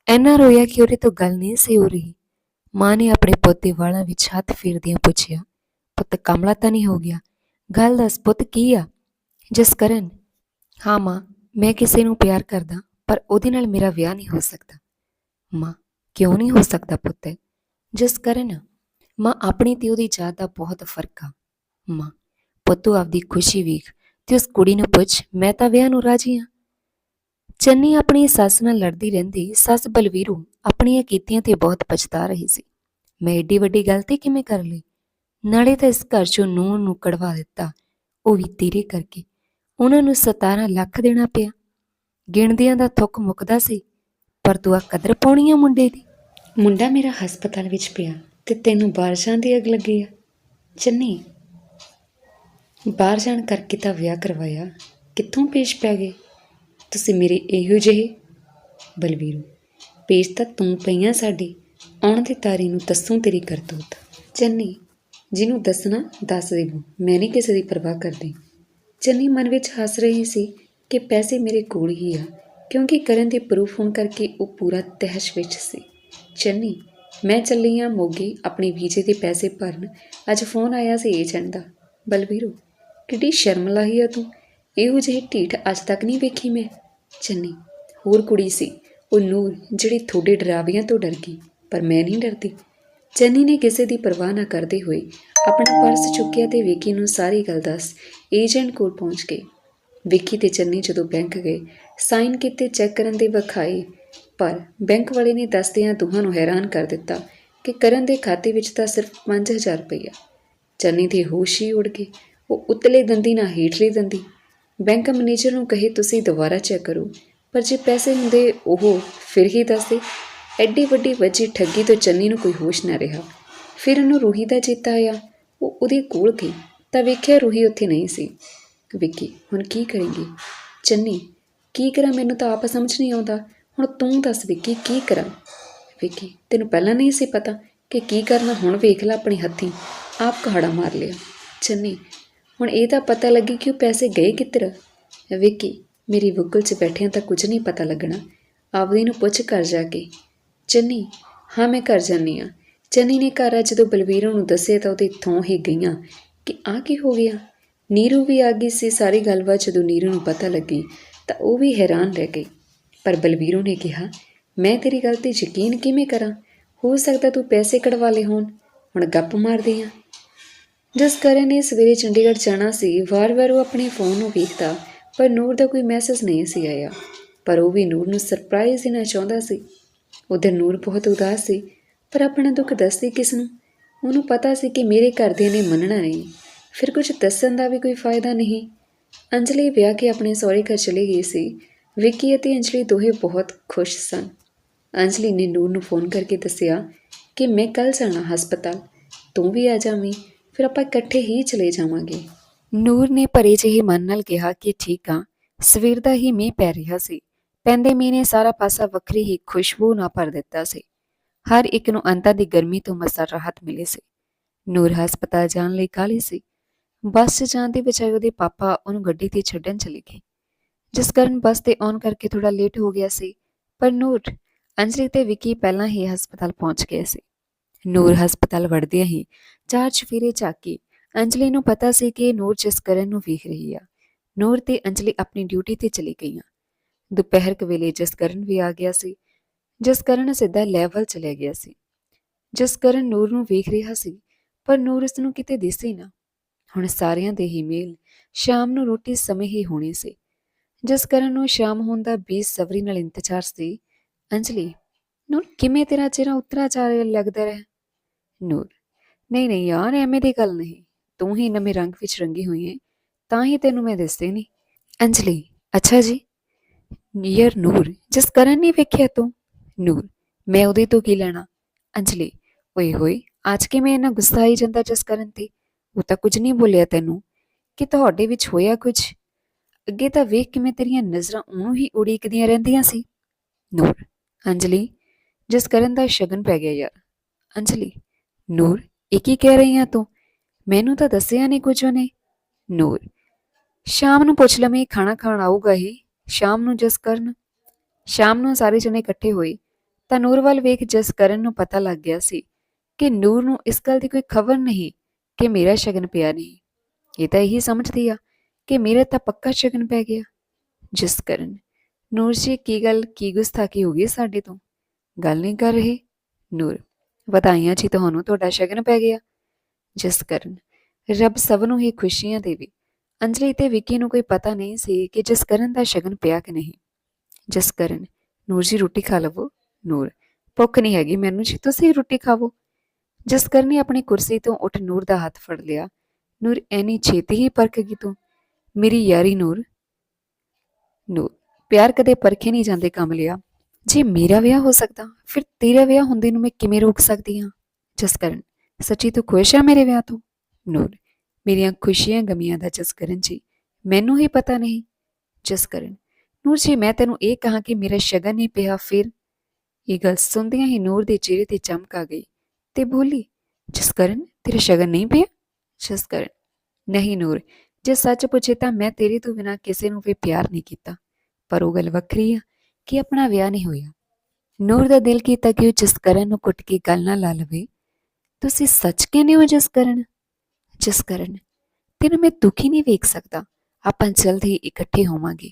ਐਨਾ ਰੋਇਆ ਕਿ ਉਹਦੇ ਤੋਂ ਗੱਲ ਨਹੀਂ ਸੀ ਹੋ ਰਹੀ। ਮਾਂ ਨੇ ਆਪਣੇ ਪੁੱਤ ਦੇ ਵਾਲਾਂ ਵਿੱਚ ਹੱਥ ਫੇਰਦਿਆਂ ਪੁੱਛਿਆ, ਪੁੱਤ, ਕਮਲਾ ਤਾਂ ਨਹੀਂ ਹੋ ਗਿਆ? ਗੱਲ ਦੱਸ ਪੁੱਤ ਕੀ ਆ? ਜਿਸ ਕਰਨ, ਹਾਂ ਮਾਂ, ਮੈਂ ਕਿਸੇ ਨੂੰ ਪਿਆਰ ਕਰਦਾ, ਪਰ ਉਹਦੇ ਨਾਲ ਮੇਰਾ ਵਿਆਹ ਨਹੀਂ ਹੋ ਸਕਦਾ। ਮਾਂ, ਕਿਉਂ ਨਹੀਂ ਹੋ ਸਕਦਾ ਪੁੱਤ? ਜਿਸ ਕਰਨ, ਮਾਂ, ਆਪਣੀ ਤੇ ਉਹਦੀ ਜਾਤ ਦਾ ਬਹੁਤ ਫ਼ਰਕ ਆ। ਮਾਂ, ਪੁੱਤੂ ਆਪਦੀ ਖੁਸ਼ੀ ਵੇਖ, ਤੇ ਉਸ ਕੁੜੀ ਨੂੰ ਪੁੱਛ, ਮੈਂ ਤਾਂ ਵਿਆਹ ਨੂੰ ਰਾਜੀ ਹਾਂ ਚੰਨੀ ਆਪਣੀ ਸੱਸ ਨਾਲ ਲੜਦੀ ਰਹਿੰਦੀ, ਸੱਸ ਬਲਵੀਰੂ ਆਪਣੀਆਂ ਕੀਤੀਆਂ ਤੇ ਬਹੁਤ ਪਛਤਾ ਰਹੀ ਸੀ। ਮੈਂ ਏਡੀ ਵੱਡੀ ਗਲਤੀ ਕਿਵੇਂ ਕਰ ਲਈ? ਨਾਲੇ ਤਾਂ ਇਸ ਘਰ ਚੋਂ ਨੂੰਹ ਨੂੰ ਕਢਵਾ ਦਿੱਤਾ, ਉਹ ਵੀ ਤੇਰੇ ਕਰਕੇ। ਉਹਨਾਂ ਨੂੰ 17 ਲੱਖ ਦੇਣਾ ਪਿਆ। ਗਿਣਦਿਆਂ ਦਾ ਥੁੱਕ ਮੁੱਕਦਾ ਸੀ, ਪਰ ਤੂੰ ਆ ਕਦਰ ਪਾਉਣੀ ਆ ਮੁੰਡੇ ਦੀ। ਮੁੰਡਾ ਮੇਰਾ ਹਸਪਤਾਲ ਵਿੱਚ ਪਿਆ ਤੇ ਤੈਨੂੰ ਬਾਹਰ ਜਾਣ ਦੀ ਅਗ ਲੱਗੀ ਆ। ਚੰਨੀ, ਬਾਹਰ ਜਾਣ ਕਰਕੇ ਤਾਂ ਵਿਆਹ ਕਰਵਾਇਆ। ਕਿੱਥੋਂ ਪੇਸ਼ ਪੈ ਗਏ? ਤੁਸੀਂ ਮੇਰੇ ਇਹੋ ਜਿਹੇ? ਬਲਵੀਰੂ ਪੇਸ਼ ਤਾਂ ਤੂੰ ਪਈਆਂ ਸਾਡੀ। ਆਉਣ ਦੀ ਤਾਰੀ ਨੂੰ ਦੱਸੂ ਤੇਰੀ ਕਰਤੂਤ। ਚੰਨੀ, ਜਿਹਨੂੰ ਦੱਸਣਾ ਦੱਸ ਦੇਵੋ, ਮੈਂ ਨਹੀਂ ਕਿਸੇ ਦੀ ਪਰਵਾਹ ਕਰਦੀ। ਚੰਨੀ ਮਨ ਵਿੱਚ ਹੱਸ ਰਹੀ ਸੀ ਕਿ ਪੈਸੇ ਮੇਰੇ ਕੋਲ ਹੀ ਆ, ਕਿਉਂਕਿ ਕਰਨ ਦੇ ਪ੍ਰੂਫ ਹੋਣ ਕਰਕੇ ਉਹ ਪੂਰਾ ਤਹਿਸ਼ ਵਿੱਚ ਸੀ। ਚੰਨੀ, ਮੈਂ ਚੱਲੀ ਆ ਮੋਗੇ ਆਪਣੇ ਵੀਜ਼ੇ ਦੇ ਪੈਸੇ ਭਰਨ। ਅੱਜ ਫੋਨ ਆਇਆ ਸੀ ਏਜੰਟ ਦਾ। ਬਲਵੀਰੂ ਕਿੱਡੀ ਸ਼ਰਮ ਲਾਹੀ ਆ ਤੂੰ? ਇਹੋ ਜਿਹੀ ਢੀਠ ਅੱਜ ਤੱਕ ਨਹੀਂ ਵੇਖੀ ਮੈਂ। ਚੰਨੀ, ਹੋਰ ਕੁੜੀ ਸੀ। ਉਹ ਨੂਰ ਜਿਹੜੀ ਤੁਹਾਡੇ ਡਰਾਵਿਆਂ ਤੋਂ ਡਰ ਗਈ, ਪਰ ਮੈਂ ਨਹੀਂ ਡਰਦੀ। ਚੰਨੀ ਨੇ ਕਿਸੇ ਦੀ ਪਰਵਾਹ ਨਾ ਕਰਦੇ ਹੋਏ ਆਪਣਾ ਪਰਸ ਚੁੱਕਿਆ ਤੇ ਵਿੱਕੀ ਨੂੰ ਸਾਰੀ ਗੱਲ ਦੱਸ ਏਜੰਟ ਕੋਲ ਪਹੁੰਚ ਗਏ। ਵਿੱਕੀ ਤੇ ਚੰਨੀ ਜਦੋਂ ਬੈਂਕ ਗਏ, ਸਾਈਨ ਕੀਤੇ ਚੈੱਕ ਕਰਨ ਦੇ ਵਿਖਾਏ ਪਰ ਬੈਂਕ ਵਾਲੇ ਨੇ ਦੱਸਦਿਆਂ ਦੋਹਾਂ ਨੂੰ ਹੈਰਾਨ ਕਰ ਦਿੱਤਾ ਕਿ ਕਰਨ ਦੇ ਖਾਤੇ ਵਿੱਚ ਤਾਂ ਸਿਰਫ 5000 ਰੁਪਇਆ ਚੰਨੀ ਦੇ ਹੋਸ਼ ਹੀ ਉੜ ਗਏ ਉਹ ਉਤਲੇ ਦੰਦੀ ਨਾ ਹੇਠਲੇ ਦੰਦੀ, ਬੈਂਕ ਮੈਨੇਜਰ ਨੂੰ ਕਹੇ ਤੁਸੀਂ ਦੁਬਾਰਾ ਚੈੱਕ ਕਰੋ, ਪਰ ਜੇ ਪੈਸੇ ਹੁੰਦੇ ਉਹ ਫਿਰ ਹੀ ਦੱਸਦੇ ਐਡੀ ਵੱਡੀ ਵੱਜੀ ਠੱਗੀ ਤੋਂ ਚੰਨੀ ਨੂੰ ਕੋਈ ਹੋਸ਼ ਨਾ ਰਿਹਾ। ਫਿਰ ਉਹਨੂੰ ਰੂਹੀ ਦਾ ਚੇਤਾ ਆਇਆ। ਉਹ ਉਹਦੇ ਕੋਲ ਗਈ। ਤਾਂ ਵੇਖਿਆ ਰੂਹੀ ਉੱਥੇ ਨਹੀਂ ਸੀ। ਵਿੱਕੀ, ਹੁਣ ਕੀ ਕਰੇਂਗੀ? ਚੰਨੀ, ਕੀ ਕਰਾਂ? ਮੈਨੂੰ ਤਾਂ ਆਪ ਸਮਝ ਨਹੀਂ ਆਉਂਦਾ। ਹੁਣ ਤੂੰ ਦੱਸ ਵਿੱਕੀ, ਕੀ ਕਰਾਂ? ਵਿੱਕੀ, ਤੈਨੂੰ ਪਹਿਲਾਂ ਨਹੀਂ ਸੀ ਪਤਾ ਕਿ ਕੀ ਕਰਨਾ? ਹੁਣ ਵੇਖ ਲੈ ਆਪਣੇ ਹੱਥੀਂ। ਆਪ ਕਹਾੜਾ ਮਾਰ ਲਿਆ। ਚੰਨੀ, ਹੁਣ ਇਹ ਤਾਂ ਪਤਾ ਲੱਗੀ ਕਿ ਉਹ ਪੈਸੇ ਗਏ ਕਿੱਧਰ? ਵਿੱਕੀ, ਮੇਰੀ ਬੁੱਕਲ 'ਚ ਬੈਠਿਆਂ ਤਾਂ ਕੁਝ ਨਹੀਂ ਪਤਾ ਲੱਗਣਾ। ਆਪਦੀ ਨੂੰ ਪੁੱਛ ਕਰ ਜਾ ਕੇ। ਚੰਨੀ, ਹਾਂ ਮੈਂ ਘਰ ਜਾਨੀ ਆ ਚੰਨੀ ਨੇ ਘਰ ਆ ਜਦੋਂ ਬਲਵੀਰ ਨੂੰ ਦੱਸਿਆ ਤਾਂ ਉਹਦੇ ਥੋਂ ਹੀ ਗਈਆਂ ਕਿ ਆ ਕੀ ਹੋ ਗਿਆ? ਨੀਰੂ ਵੀ ਆ ਗਈ ਸੀ, ਸਾਰੀ ਗੱਲਬਾਤ ਜਦੋਂ ਨੀਰੂ ਨੂੰ ਪਤਾ ਲੱਗੀ ਤਾਂ ਉਹ ਵੀ ਹੈਰਾਨ ਰਹਿ ਗਈ। ਪਰ ਬਲਵੀਰੋ ਨੇ ਕਿਹਾ, ਮੈਂ ਤੇਰੀ ਗੱਲ ਤੇ ਯਕੀਨ ਕਿਵੇਂ ਕਰਾਂ? ਹੋ ਸਕਦਾ ਤੂੰ ਪੈਸੇ ਕਢਵਾ ਲਏ ਹੋਣ। ਹੁਣ ਗੱਪ ਮਾਰਦੀ ਆ ਜਿਸ ਕਰਨ ਨੇ ਸਵੇਰੇ ਚੰਡੀਗੜ੍ਹ ਜਾਣਾ ਸੀ, ਵਾਰ-ਵਾਰ ਉਹ ਆਪਣੇ ਫੋਨ ਨੂੰ ਵੇਖਦਾ, ਪਰ ਨੂਰ ਦਾ ਕੋਈ ਮੈਸੇਜ ਨਹੀਂ ਸੀ ਆਇਆ। ਪਰ ਉਹ ਵੀ ਨੂਰ ਨੂੰ ਸਰਪ੍ਰਾਈਜ਼ ਦੇਣਾ ਚਾਹੁੰਦਾ ਸੀ। ਉਧਰ ਨੂਰ ਬਹੁਤ ਉਦਾਸ ਸੀ, ਪਰ ਆਪਣਾ ਦੁੱਖ ਦੱਸਦੀ ਕਿਸ ਨੂੰ? ਉਹਨੂੰ ਪਤਾ ਸੀ ਕਿ ਮੇਰੇ ਘਰਦਿਆਂ ਨੇ ਮੰਨਣਾ ਨਹੀਂ। ਫਿਰ ਕੁਝ ਦੱਸਣ ਦਾ ਵੀ ਕੋਈ ਫਾਇਦਾ ਨਹੀਂ। ਅੰਜਲੀ ਵਿਆਹ ਕੇ ਆਪਣੇ ਸਹੁਰੇ ਘਰ ਚਲੀ ਗਈ ਸੀ। ਵਿੱਕੀ ਅਤੇ ਅੰਜਲੀ ਦੋਹੇ ਬਹੁਤ ਖੁਸ਼ ਸਨ। ਅੰਜਲੀ ਨੇ ਨੂਰ ਨੂੰ ਫੋਨ ਕਰਕੇ ਦੱਸਿਆ ਕਿ ਮੈਂ ਕੱਲ ਜਾਣਾ ਹਸਪਤਾਲ, ਤੂੰ ਵੀ ਆ ਜਾਵੀਂ, ਫਿਰ ਆਪਾਂ ਇਕੱਠੇ ਹੀ ਚਲੇ ਜਾਵਾਂਗੇ। ਨੂਰ ਨੇ ਭਰੇ ਜਿਹੇ ਮਨ ਨਾਲ ਕਿਹਾ ਕਿ ਠੀਕ ਆ, ਸਵੇਰ ਦਾ ਹੀ ਮੀਂਹ ਪੈ ਰਿਹਾ ਸੀ। ਪੈਂਦੇ ਮੀਂਹ ਨੇ ਸਾਰਾ ਪਾਸਾ ਵੱਖਰੀ ਹੀ ਖੁਸ਼ਬੂ ਨਾਲ ਭਰ ਦਿੱਤਾ ਸੀ। ਹਰ ਇੱਕ ਨੂੰ ਅੰਤਾਂ ਦੀ ਗਰਮੀ ਤੋਂ ਮਸਾ ਰਾਹਤ ਮਿਲੀ ਸੀ। ਨੂਰ ਹਸਪਤਾਲ ਜਾਣ ਲਈ ਕਾਹਲੀ ਸੀ। ਬੱਸ 'ਚ ਜਾਣ ਦੀ ਬਜਾਏ ਉਹਦੇ ਪਾਪਾ ਉਹਨੂੰ ਗੱਡੀ ਤੇ ਛੱਡਣ ਚਲੇ ਗਏ। ਜਿਸ ਕਾਰਨ ਬੱਸ ਤੇ ਆਨ ਕਰਕੇ ਥੋੜਾ ਲੇਟ ਹੋ ਗਿਆ ਸੀ, ਪਰ ਨੂਰ, ਅੰਜਲੀ ਤੇ ਵਿੱਕੀ ਪਹਿਲਾਂ ਹੀ ਹਸਪਤਾਲ ਪਹੁੰਚ ਗਏ ਸੀ। ਨੂਰ ਹਸਪਤਾਲ ਵੜਦਿਆਂ ਹੀ ਚਾਰ ਚਫੇਰੇ ਝਾਕੀ ਅੰਜਲੀ ਨੂੰ ਪਤਾ ਸੀ ਕਿ ਨੂਰ ਜਿਸ ਕਰਨ ਨੂੰ ਵੇਖ ਰਹੀ ਆ। ਨੂਰ ਤੇ ਅੰਜਲੀ ਆਪਣੀ ਡਿਊਟੀ ਤੇ ਚਲੀ ਗਈਆਂ। ਦੁਪਹਿਰ ਕ ਵੇਲੇ ਜਸਕਰਨ ਵੀ ਆ ਗਿਆ ਸੀ। ਜਸਕਰਨ ਸਿੱਧਾ ਲੈਵਲ ਚਲੇ ਗਿਆ ਸੀ। ਜਸਕਰਨ ਨੂਰ ਨੂੰ ਵੇਖ ਰਿਹਾ ਸੀ, ਪਰ ਨੂਰ ਇਸ ਨੂੰ ਕਿਤੇ ਦਿਸੀ ਨਾ। ਹੁਣ ਸਾਰਿਆਂ ਦੇ ਹੀ ਮੇਲ ਸ਼ਾਮ ਨੂੰ ਰੋਟੀ ਸਮੇਂ ਹੀ ਹੋਣੀ ਸੀ। ਜਸਕਰਨ ਨੂੰ ਸ਼ਾਮ ਹੋਣ ਦਾ ਬੇਸਬਰੀ ਨਾਲ ਇੰਤਜ਼ਾਰ ਸੀ। ਅੰਜਲੀ, ਨੂਰ ਕਿਵੇਂ ਤੇਰਾ ਚਿਹਰਾ ਉਤਰਾ ਜਾ ਰਿਹਾ ਲੱਗਦਾ ਰਿਹਾ? ਨੂਰ, ਨਹੀਂ ਨਹੀਂ ਯਾਰ, ਐਵੇਂ ਦੀ ਗੱਲ ਨਹੀਂ। ਤੂੰ ਹੀ ਨਵੇਂ ਰੰਗ ਵਿੱਚ ਰੰਗੀ ਹੋਈ ਹੈ ਤਾਂ ਹੀ ਤੈਨੂੰ ਮੈਂ ਦਿਸਦੀ ਨਹੀਂ ਅੰਜਲੀ, ਅੱਛਾ ਜੀ। ਨੀਅਰ ਨੂਰ, ਜਿਸ ਕਰਨ ਨਹੀਂ ਵੇਖਿਆ ਤੂੰ? ਨੂਰ, ਮੈਂ ਉਹਦੇ ਤੋਂ ਕੀ ਲੈਣਾ? ਅੰਜਲੀ, ਓਏ ਹੋਏ, ਅੱਜ ਕਿਵੇਂ ਇੰਨਾ ਗੁੱਸਾ ਆਈ ਜਾਂਦਾ ਜਿਸ ਕਰਨ ਤੇ? ਉਹ ਤਾਂ ਕੁਝ ਨਹੀਂ ਬੋਲਿਆ ਤੈਨੂੰ। ਕਿ ਤੁਹਾਡੇ ਵਿੱਚ ਹੋਇਆ ਕੁਝ? ਅੱਗੇ ਤਾਂ ਵੇਖ ਕਿਵੇਂ ਤੇਰੀਆਂ ਨਜ਼ਰਾਂ ਉਹਨੂੰ ਹੀ ਉਡੀਕਦੀਆਂ ਰਹਿੰਦੀਆਂ ਸੀ। ਨੂਰ, ਅੰਜਲੀ, ਜਿਸ ਕਰਨ ਦਾ ਸ਼ਗਨ ਪੈ ਗਿਆ ਯਾਰ। ਅੰਜਲੀ, ਨੂਰ, ਇਹ ਕੀ ਕਹਿ ਰਹੀ ਆ ਤੂੰ? ਮੈਨੂੰ ਤਾਂ ਦੱਸਿਆ ਨਹੀਂ ਕੁਝ ਉਹਨੇ। ਨੂਰ, ਸ਼ਾਮ ਨੂੰ ਪੁੱਛ ਲਵੇਂ, ਖਾਣਾ ਖਾਣ ਆਊਗਾ ਹੀ ਸ਼ਾਮ ਨੂੰ ਜਸਕਰਨ ਸ਼ਾਮ ਨੂੰ ਸਾਰੇ ਜਣੇ ਇਕੱਠੇ ਹੋਏ। ਤਾਂ ਨੂਰ ਵੱਲ ਵੇਖ ਜਸਕਰਨ ਨੂੰ ਪਤਾ ਲੱਗ ਗਿਆ ਸੀ ਕਿ ਨੂਰ ਨੂੰ ਇਸ ਗੱਲ ਦੀ ਕੋਈ ਖਬਰ ਨਹੀਂ ਕਿ ਮੇਰਾ ਸ਼ਗਨ ਪਿਆ ਨਹੀਂ। ਇਹ ਤਾਂ ਇਹੀ ਸਮਝਦੀ ਆ ਕਿ ਮੇਰੇ ਤਾਂ ਪੱਕਾ ਸ਼ਗਨ ਪੈ ਗਿਆ। ਜਿਸ ਕਰਨ, ਨੂਰ ਜੀ, ਕੀ ਗੱਲ, ਕੀ ਗੁਸਤਾਖੀ ਹੋ ਗਈ ਸਾਡੇ ਤੋਂ? ਗੱਲ ਨਹੀਂ ਕਰ ਰਹੇ? ਨੂਰ, ਵਧਾਈਆਂ ਜੀ, ਤੁਹਾਨੂੰ ਤੁਹਾਡਾ ਸ਼ਗਨ ਪੈ ਗਿਆ। ਜਿਸ ਕਰਨ, ਰੱਬ ਸਭ ਨੂੰ ਹੀ ਖੁਸ਼ੀਆਂ ਦੇਵੇ। ਅੰਜਲੀ ਤੇ ਵਿੱਕੀ ਨੂੰ ਕੋਈ ਪਤਾ ਨਹੀਂ ਸੀ ਕਿ ਜਸਕਰਨ ਦਾ ਸ਼ਗਨ ਪਿਆ ਕਿ ਨਹੀਂ। ਜਸਕਰਨ, ਨੂਰ ਜੀ ਰੋਟੀ ਖਾ ਲਵੋ? ਨੂਰ, ਭੁੱਖ ਨਹੀਂ ਹੈਗੀ ਮੈਨੂੰ ਜੀ, ਤੁਸੀਂ ਰੋਟੀ ਖਾਵੋ। ਜਸਕਰਨ ਨੇ ਆਪਣੀ ਕੁਰਸੀ ਤੋਂ ਉੱਠ ਨੂਰ ਦਾ ਹੱਥ ਫੜ ਲਿਆ। ਨੂਰ ਐਨੀ ਛੇਤੀ ਹੀ ਪਰਖ ਗਈ ਤੂੰ? ਮੇਰੀ ਯਾਰੀ ਨੂਰ। ਨੂਰ, ਪਿਆਰ ਕਦੇ ਪਰਖੇ ਨਹੀਂ ਜਾਂਦੇ ਕੰਮ ਲਿਆ। ਜੇ ਮੇਰਾ ਵਿਆਹ ਹੋ ਸਕਦਾ, ਫਿਰ ਤੇਰਾ ਵਿਆਹ ਹੁੰਦੇ ਨੂੰ ਮੈਂ ਕਿਵੇਂ ਰੋਕ ਸਕਦੀ ਹਾਂ? ਜਸਕਰਨ, ਸੱਚੀ ਤੂੰ ਖੁਸ਼ ਹੈ ਮੇਰੇ ਵਿਆਹ ਤੋਂ? ਨੂਰ ਮੇਰੀਆਂ ਖੁਸ਼ੀਆਂ ਗਮੀਆਂ ਦਾ ਜਸਕਰਨ ਜੀ। ਮੈਨੂੰ ਹੀ ਪਤਾ ਨਹੀਂ। ਜਸਕਰਨ ਨੂਰ ਜੀ, ਮੈਂ ਤੈਨੂੰ ਇਹ ਕਹਾਂ ਕਿ ਮੇਰਾ ਸ਼ਗਨ ਨਹੀਂ ਪਿਆ, ਫਿਰ? ਇਹ ਗੱਲ ਸੁਣਦਿਆਂ ਹੀ ਨੂਰ ਦੇ ਚਿਹਰੇ ਤੇ ਚਮਕ ਆ ਗਈ ਤੇ ਬੋਲੀ ਜਸਕਰਨ ਤੇਰਾ ਸ਼ਗਨ ਨਹੀਂ ਪਿਆ? ਜਸਕਰਨ ਨਹੀਂ ਨੂਰ, ਜੇ ਸੱਚ ਪੁੱਛੇ ਤਾਂ ਮੈਂ ਤੇਰੇ ਤੋਂ ਬਿਨਾ ਕਿਸੇ ਨੂੰ ਵੀ ਪਿਆਰ ਨਹੀਂ ਕੀਤਾ। ਪਰ ਉਹ ਗੱਲ ਵੱਖਰੀ ਆ ਕਿ ਆਪਣਾ ਵਿਆਹ ਨਹੀਂ ਹੋਇਆ। ਨੂਰ ਦਾ ਦਿਲ ਕੀਤਾ ਕਿ ਉਹ ਜਸਕਰਨ ਨੂੰ ਕੁੱਟ ਕੇ ਗੱਲ ਨਾ ਲਾ ਲਵੇ। ਤੁਸੀਂ ਸੱਚ ਕਹਿੰਦੇ ਹੋ ਜਸਕਰਨ ਜਿਸ ਕਾਰਨ। ਤੈਨੂੰ ਮੈਂ ਦੁਖੀ ਨਹੀਂ ਵੇਖ ਸਕਦਾ। ਆਪਾਂ ਜਲਦ ਹੀ ਇਕੱਠੇ ਹੋਵਾਂਗੇ।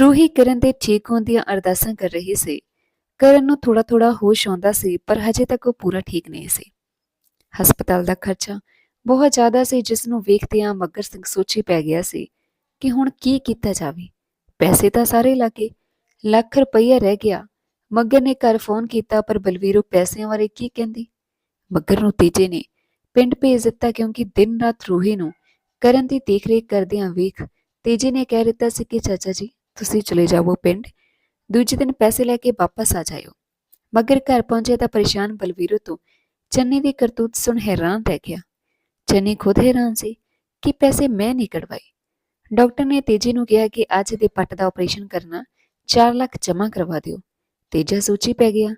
ਰੂਹੀ ਕਰਨ ਦੇ ਠੀਕ ਹੋਣ ਦੀਆਂ ਅਰਦਾਸਾਂ ਕਰ ਰਹੀ ਸੀ। ਕਰਨ ਨੂੰ ਥੋੜਾ ਥੋੜਾ ਹੋਸ਼ ਆਉਂਦਾ ਸੀ, ਪਰ ਹਜੇ ਤੱਕ ਉਹ ਪੂਰਾ ਠੀਕ ਨਹੀਂ ਸੀ। ਹਸਪਤਾਲ ਦਾ ਖਰਚਾ ਬਹੁਤ ਜ਼ਿਆਦਾ ਸੀ, ਜਿਸ ਨੂੰ ਵੇਖਦਿਆਂ ਮੱਗਰ ਸਿੰਘ ਸੋਚੀ ਪੈ ਗਿਆ ਸੀ ਕਿ ਹੁਣ ਕੀ ਕੀਤਾ ਜਾਵੇ। ਪੈਸੇ ਤਾਂ ਸਾਰੇ ਲੱਗੇ। ਲੱਖ ਰੁਪਈਆ ਰਹਿ ਗਿਆ। ਮੱਗਰ ਨੇ ਘਰ ਫੋਨ ਕੀਤਾ, ਪਰ ਬਲਵੀਰੋ ਪੈਸਿਆਂ ਬਾਰੇ ਕੀ ਕਹਿੰਦੀ? ਮੱਗਰ ਨੂੰ ਤੀਜੇ ਨੇ ਪਿੰਡ ਭੇਜ ਦਿੱਤਾ ਕਿਉਂਕਿ ਦਿਨ ਰਾਤ ਰੂਹੀ ਨੂੰ ਕਰਨ ਦੀ ਦੇਖਰੇਖ ਕਰਦਿਆਂ ਵੇਖ ਤੇਜੀ ਨੇ ਕਹਿ ਦਿੱਤਾ ਸੀ ਕਿ, ਚਾਚਾ ਜੀ, ਤੁਸੀਂ ਚਲੇ ਜਾਵੋ ਪਿੰਡ। ਦੂਜੇ ਦਿਨ ਪੈਸੇ ਲੈ ਕੇ ਵਾਪਸ ਆ ਜਾਇਓ। ਮਗਰ ਘਰ ਪਹੁੰਚੇ ਤਾਂ ਪਰੇਸ਼ਾਨ ਬਲਵੀਰੋ ਤੋਂ ਚੰਨੀ ਦੀ ਕਰਤੂਤ ਸੁਣ ਹੈਰਾਨ ਰਹਿ ਗਿਆ। ਚੰਨੀ ਖੁਦ ਹੈਰਾਨ ਸੀ ਕਿ ਪੈਸੇ ਮੈਂ ਨਹੀਂ ਕਢਵਾਏ। ਡਾਕਟਰ ਨੇ ਤੇਜੀ ਨੂੰ ਕਿਹਾ ਕਿ ਅੱਜ ਦੇ ਪੱਟ ਦਾ ਆਪਰੇਸ਼ਨ ਕਰਨਾ 4 ਲੱਖ ਜਮ੍ਹਾਂ ਕਰਵਾ ਦਿਓ। ਤੇਜਾ ਸੋਚੀ ਪੈ ਗਿਆ।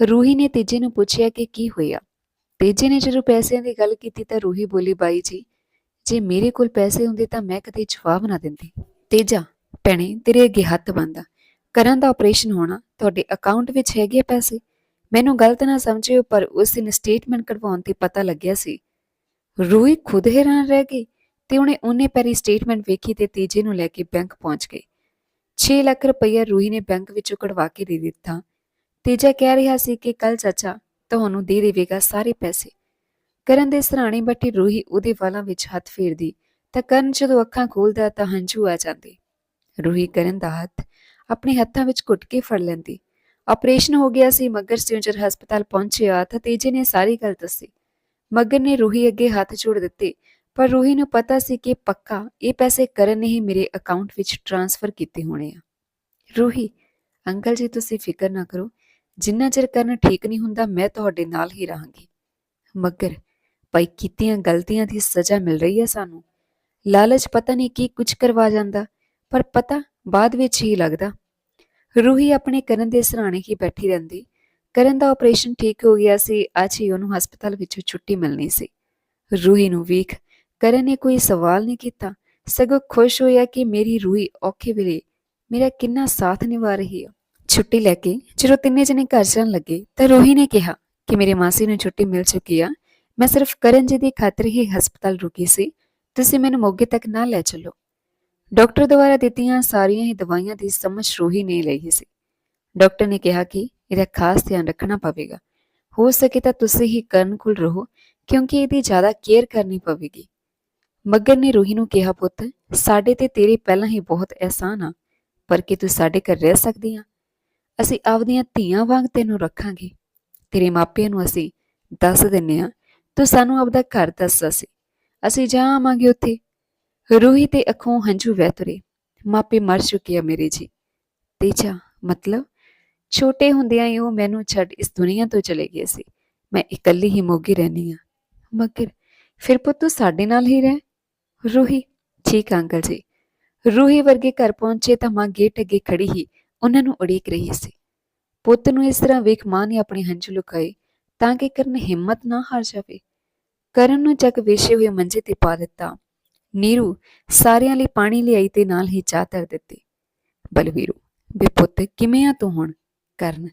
ਰੂਹੀ ਨੇ ਤੇਜੇ ਨੂੰ ਪੁੱਛਿਆ ਕਿ ਕੀ ਹੋਇਆ। ਤੇਜੇ ਨੇ ਜਦੋਂ ਪੈਸਿਆਂ ਦੀ ਗੱਲ ਕੀਤੀ ਤਾਂ ਰੂਹੀ ਬੋਲੀ, ਬਾਈ ਜੀ, ਜੇ ਮੇਰੇ ਕੋਲ ਪੈਸੇ ਹੁੰਦੇ ਤਾਂ ਮੈਂ ਕਦੇ ਜਵਾਬ ਨਾ ਦਿੰਦੀ। ਤੇਜਾ, ਭੈਣੇ, ਤੇਰੇ ਅੱਗੇ ਹੱਥ ਬੰਦਾ ਕਰਨ ਦਾ ਆਪਰੇਸ਼ਨ ਹੋਣਾ, ਤੁਹਾਡੇ ਅਕਾਊਂਟ ਵਿੱਚ ਹੈਗੇ ਆ ਪੈਸੇ? ਮੈਨੂੰ ਗਲਤ ਨਾ ਸਮਝਿਓ, ਪਰ ਉਸ ਦਿਨ ਸਟੇਟਮੈਂਟ ਕਢਵਾਉਣ ਤੇ ਪਤਾ ਲੱਗਿਆ ਸੀ। ਰੂਹੀ ਖੁਦ ਹੈਰਾਨ ਰਹਿ ਗਈ ਤੇ ਉਹਨੇ ਉਹਨੇ ਪੈਰੀ ਸਟੇਟਮੈਂਟ ਵੇਖੀ ਤੇ ਤੀਜੇ ਨੂੰ ਲੈ ਕੇ ਬੈਂਕ ਪਹੁੰਚ ਗਈ 6 ਲੱਖ ਰੁਪਈਆ ਰੂਹੀ ਨੇ ਬੈਂਕ ਵਿੱਚੋਂ ਕਢਵਾ ਕੇ ਦੇ ਦਿੱਤਾ। ਤੀਜਾ ਕਹਿ ਰਿਹਾ ਸੀ ਕਿ ਕੱਲ ਚਾਚਾ ਤੁਹਾਨੂੰ ਦੇ ਦੇਵੇਗਾ ਸਾਰੇ ਪੈਸੇ। ਕਰਨ ਦੇ ਸਰਾਣੇ ਬੈਠੀ ਰੂਹੀ ਉਹਦੇ ਵਾਲਾਂ ਵਿੱਚ ਹੱਥ ਫੇਰਦੀ, ਤਾਂ ਕਰਨ ਜਦੋਂ ਅੱਖਾਂ ਖੋਲਦਾ ਤਾਂ ਹੰਝੂ ਆ ਜਾਂਦੇ। ਰੂਹੀ ਕਰਨ ਦਾ ਹੱਥ ਆਪਣੇ ਹੱਥਾਂ ਵਿੱਚ ਘੁੱਟ ਕੇ ਫੜ ਲੈਂਦੀ। ਆਪਰੇਸ਼ਨ ਹੋ ਗਿਆ ਸੀ, ਮਗਰ ਸਿਉਂਜਰ ਹਸਪਤਾਲ ਪਹੁੰਚਿਆ ਤਾਂ ਤੇਜੇ ਨੇ ਸਾਰੀ ਗੱਲ ਦੱਸੀ। ਮਗਰ ਨੇ ਰੂਹੀ ਅੱਗੇ ਹੱਥ ਜੋੜ ਦਿੱਤੇ, ਪਰ ਰੂਹੀ ਨੂੰ ਪਤਾ ਸੀ ਕਿ ਪੱਕਾ ਇਹ ਪੈਸੇ ਕਰਨ ਨੇ ਹੀ ਮੇਰੇ ਅਕਾਊਂਟ ਵਿੱਚ ਟ੍ਰਾਂਸਫਰ ਕੀਤੇ ਹੋਣੇ ਆ। ਰੂਹੀ, ਅੰਕਲ ਜੀ ਤੁਸੀਂ ਫਿਕਰ ਨਾ ਕਰੋ ਜਿੰਨਾ ਚਿਰ ਕਰਨ ਠੀਕ ਨਹੀਂ ਹੁੰਦਾ, ਮੈਂ ਤੁਹਾਡੇ ਨਾਲ ਹੀ ਰਹਾਂਗੀ। ਮਗਰ, ਭਾਈ ਕੀਤੀਆਂ ਗਲਤੀਆਂ ਦੀ ਸਜ਼ਾ ਮਿਲ ਰਹੀ ਹੈ ਸਾਨੂੰ। ਲਾਲਚ ਪਤਾ ਨਹੀਂ ਕੀ ਕੁਝ ਕਰਵਾ ਜਾਂਦਾ, ਪਰ ਪਤਾ ਬਾਅਦ ਵਿੱਚ ਹੀ ਲੱਗਦਾ। ਰੂਹੀ ਆਪਣੇ ਕਰਨ ਦੇ ਸਰਾਣੇ ਹੀ ਬੈਠੀ ਰਹਿੰਦੀ। ਕਰਨ ਦਾ ਆਪਰੇਸ਼ਨ ਠੀਕ ਹੋ ਗਿਆ ਸੀ, ਅੱਜ ਹੀ ਉਹਨੂੰ ਹਸਪਤਾਲ ਵਿੱਚੋਂ ਛੁੱਟੀ ਮਿਲਣੀ ਸੀ। ਰੂਹੀ ਨੂੰ ਵੇਖ ਕਰਨ ਨੇ ਕੋਈ ਸਵਾਲ ਨਹੀਂ ਕੀਤਾ। ਸਗੋਂ ਖੁਸ਼ ਹੋਇਆ ਕਿ ਮੇਰੀ ਰੂਹੀ ਔਖੇ ਵੇਲੇ ਮੇਰਾ ਕਿੰਨਾ ਸਾਥ ਨਿਭਾ ਰਹੀ ਹੈ ਛੁੱਟੀ ਲੈ ਕੇ ਜਦੋਂ ਤਿੰਨੇ ਜਣੇ ਘਰ ਜਾਣ ਲੱਗੇ ਤਾਂ ਰੋਹੀ ਨੇ ਕਿਹਾ ਕਿ ਮੇਰੇ ਮਾਸੀ ਨੂੰ ਛੁੱਟੀ ਮਿਲ ਚੁੱਕੀ ਆ। ਮੈਂ ਸਿਰਫ ਕਰਨ ਜੀ ਦੀ ਖਾਤਰ ਹੀ ਹਸਪਤਾਲ ਰੁਕੀ ਸੀ। ਤੁਸੀਂ ਮੈਨੂੰ ਮੋਗੇ ਤੱਕ ਨਾ ਲੈ ਚੱਲੋ। ਡਾਕਟਰ ਦੁਆਰਾ ਦਿੱਤੀਆਂ ਸਾਰੀਆਂ ਹੀ ਦਵਾਈਆਂ ਦੀ ਸਮਝ ਰੋਹੀ ਨੇ ਲਈ ਸੀ। ਡਾਕਟਰ ਨੇ ਕਿਹਾ ਕਿ ਇਹਦਾ ਖਾਸ ਧਿਆਨ ਰੱਖਣਾ ਪਵੇਗਾ। ਹੋ ਸਕੇ ਤਾਂ ਤੁਸੀਂ ਹੀ ਕਰਨ ਕੋਲ ਰਹੋ, ਕਿਉਂਕਿ ਇਹਦੀ ਜ਼ਿਆਦਾ ਕੇਅਰ ਕਰਨੀ ਪਵੇਗੀ। ਮੱਗਰ ਨੇ ਰੋਹੀ ਨੂੰ ਕਿਹਾ, ਪੁੱਤ, ਸਾਡੇ ਤੇ ਤੇਰੇ ਪਹਿਲਾਂ ਹੀ ਬਹੁਤ ਅਹਿਸਾਨ ਆ, ਪਰ ਕਿ ਤੂੰ ਸਾਡੇ ਘਰ ਰਹਿ ਸਕਦੀ ਆ? ਅਸੀਂ ਆਪਦੀਆਂ ਧੀਆਂ ਵਾਂਗ ਤੈਨੂੰ ਰੱਖਾਂਗੇ। ਤੇਰੇ ਮਾਪਿਆਂ ਨੂੰ ਅਸੀਂ ਦੱਸ ਦਿੰਨੇ ਆ ਤੂੰ ਸਾਨੂੰ ਆਪਦਾ ਘਰ ਦੱਸਦਾ ਸੀ ਅਸੀਂ ਜਾ ਆਵਾਂਗੇ ਉੱਥੇ। ਰੂਹੀ ਤੇ ਅੱਖੋਂ ਹੰਝੂ ਵਹਿ ਤੁਰੇ। ਮਾਪੇ ਮਰ ਚੁੱਕੇ ਆ ਮੇਰੇ ਜੀ। ਤੇਜਾ ਮਤਲਬ ਛੋਟੇ ਹੁੰਦਿਆਂ ਹੀ ਉਹ ਮੈਨੂੰ ਛੱਡ ਇਸ ਦੁਨੀਆ ਤੋਂ ਚਲੇ ਗਏ ਸੀ। ਮੈਂ ਇਕੱਲੀ ਹੀ ਮੋਗੀ ਰਹਿਣੀ ਆ ਮਗਰ ਫਿਰ ਪੁੱਤ ਤੂੰ ਸਾਡੇ ਨਾਲ ਹੀ ਰਹਿ। ਰੂਹੀ, ਠੀਕ ਆ ਅੰਕਲ ਜੀ। ਰੂਹੀ ਵਰਗੇ ਘਰ ਪਹੁੰਚੇ ਤਾਂ ਮਾਂ ਗੇਟ ਅੱਗੇ ਖੜੀ ਹੀ ਉਹਨਾਂ ਨੂੰ ਉਡੀਕ ਰਹੀ ਸੀ। ਪੁੱਤ ਨੂੰ ਇਸ ਤਰ੍ਹਾਂ ਵੇਖ ਮਾਂ ਨੇ ਆਪਣੇ ਹੰਝੂ ਲੁਕਾਏ ਤਾਂ ਕਿ ਕਰਨ ਹਿੰਮਤ ਨਾ ਹਾਰ ਜਾਵੇ। ਕਰਨ ਨੂੰ ਚੱਕ ਵੇਸ਼ੇ ਹੋਏ ਮੰਜੇ ਤੇ ਪਾ ਦਿੱਤਾ। ਨੀਰੂ ਸਾਰਿਆਂ ਲਈ ਪਾਣੀ ਲਿਆਈ ਤੇ ਨਾਲ ਹੀ ਚਾਹ ਧਰ ਦਿੱਤੀ। ਬਲਵੀਰੂ, ਬੇ ਪੁੱਤ, ਕਿਵੇਂ ਆ ਤੂੰ ਹੁਣ? ਕਰਨ,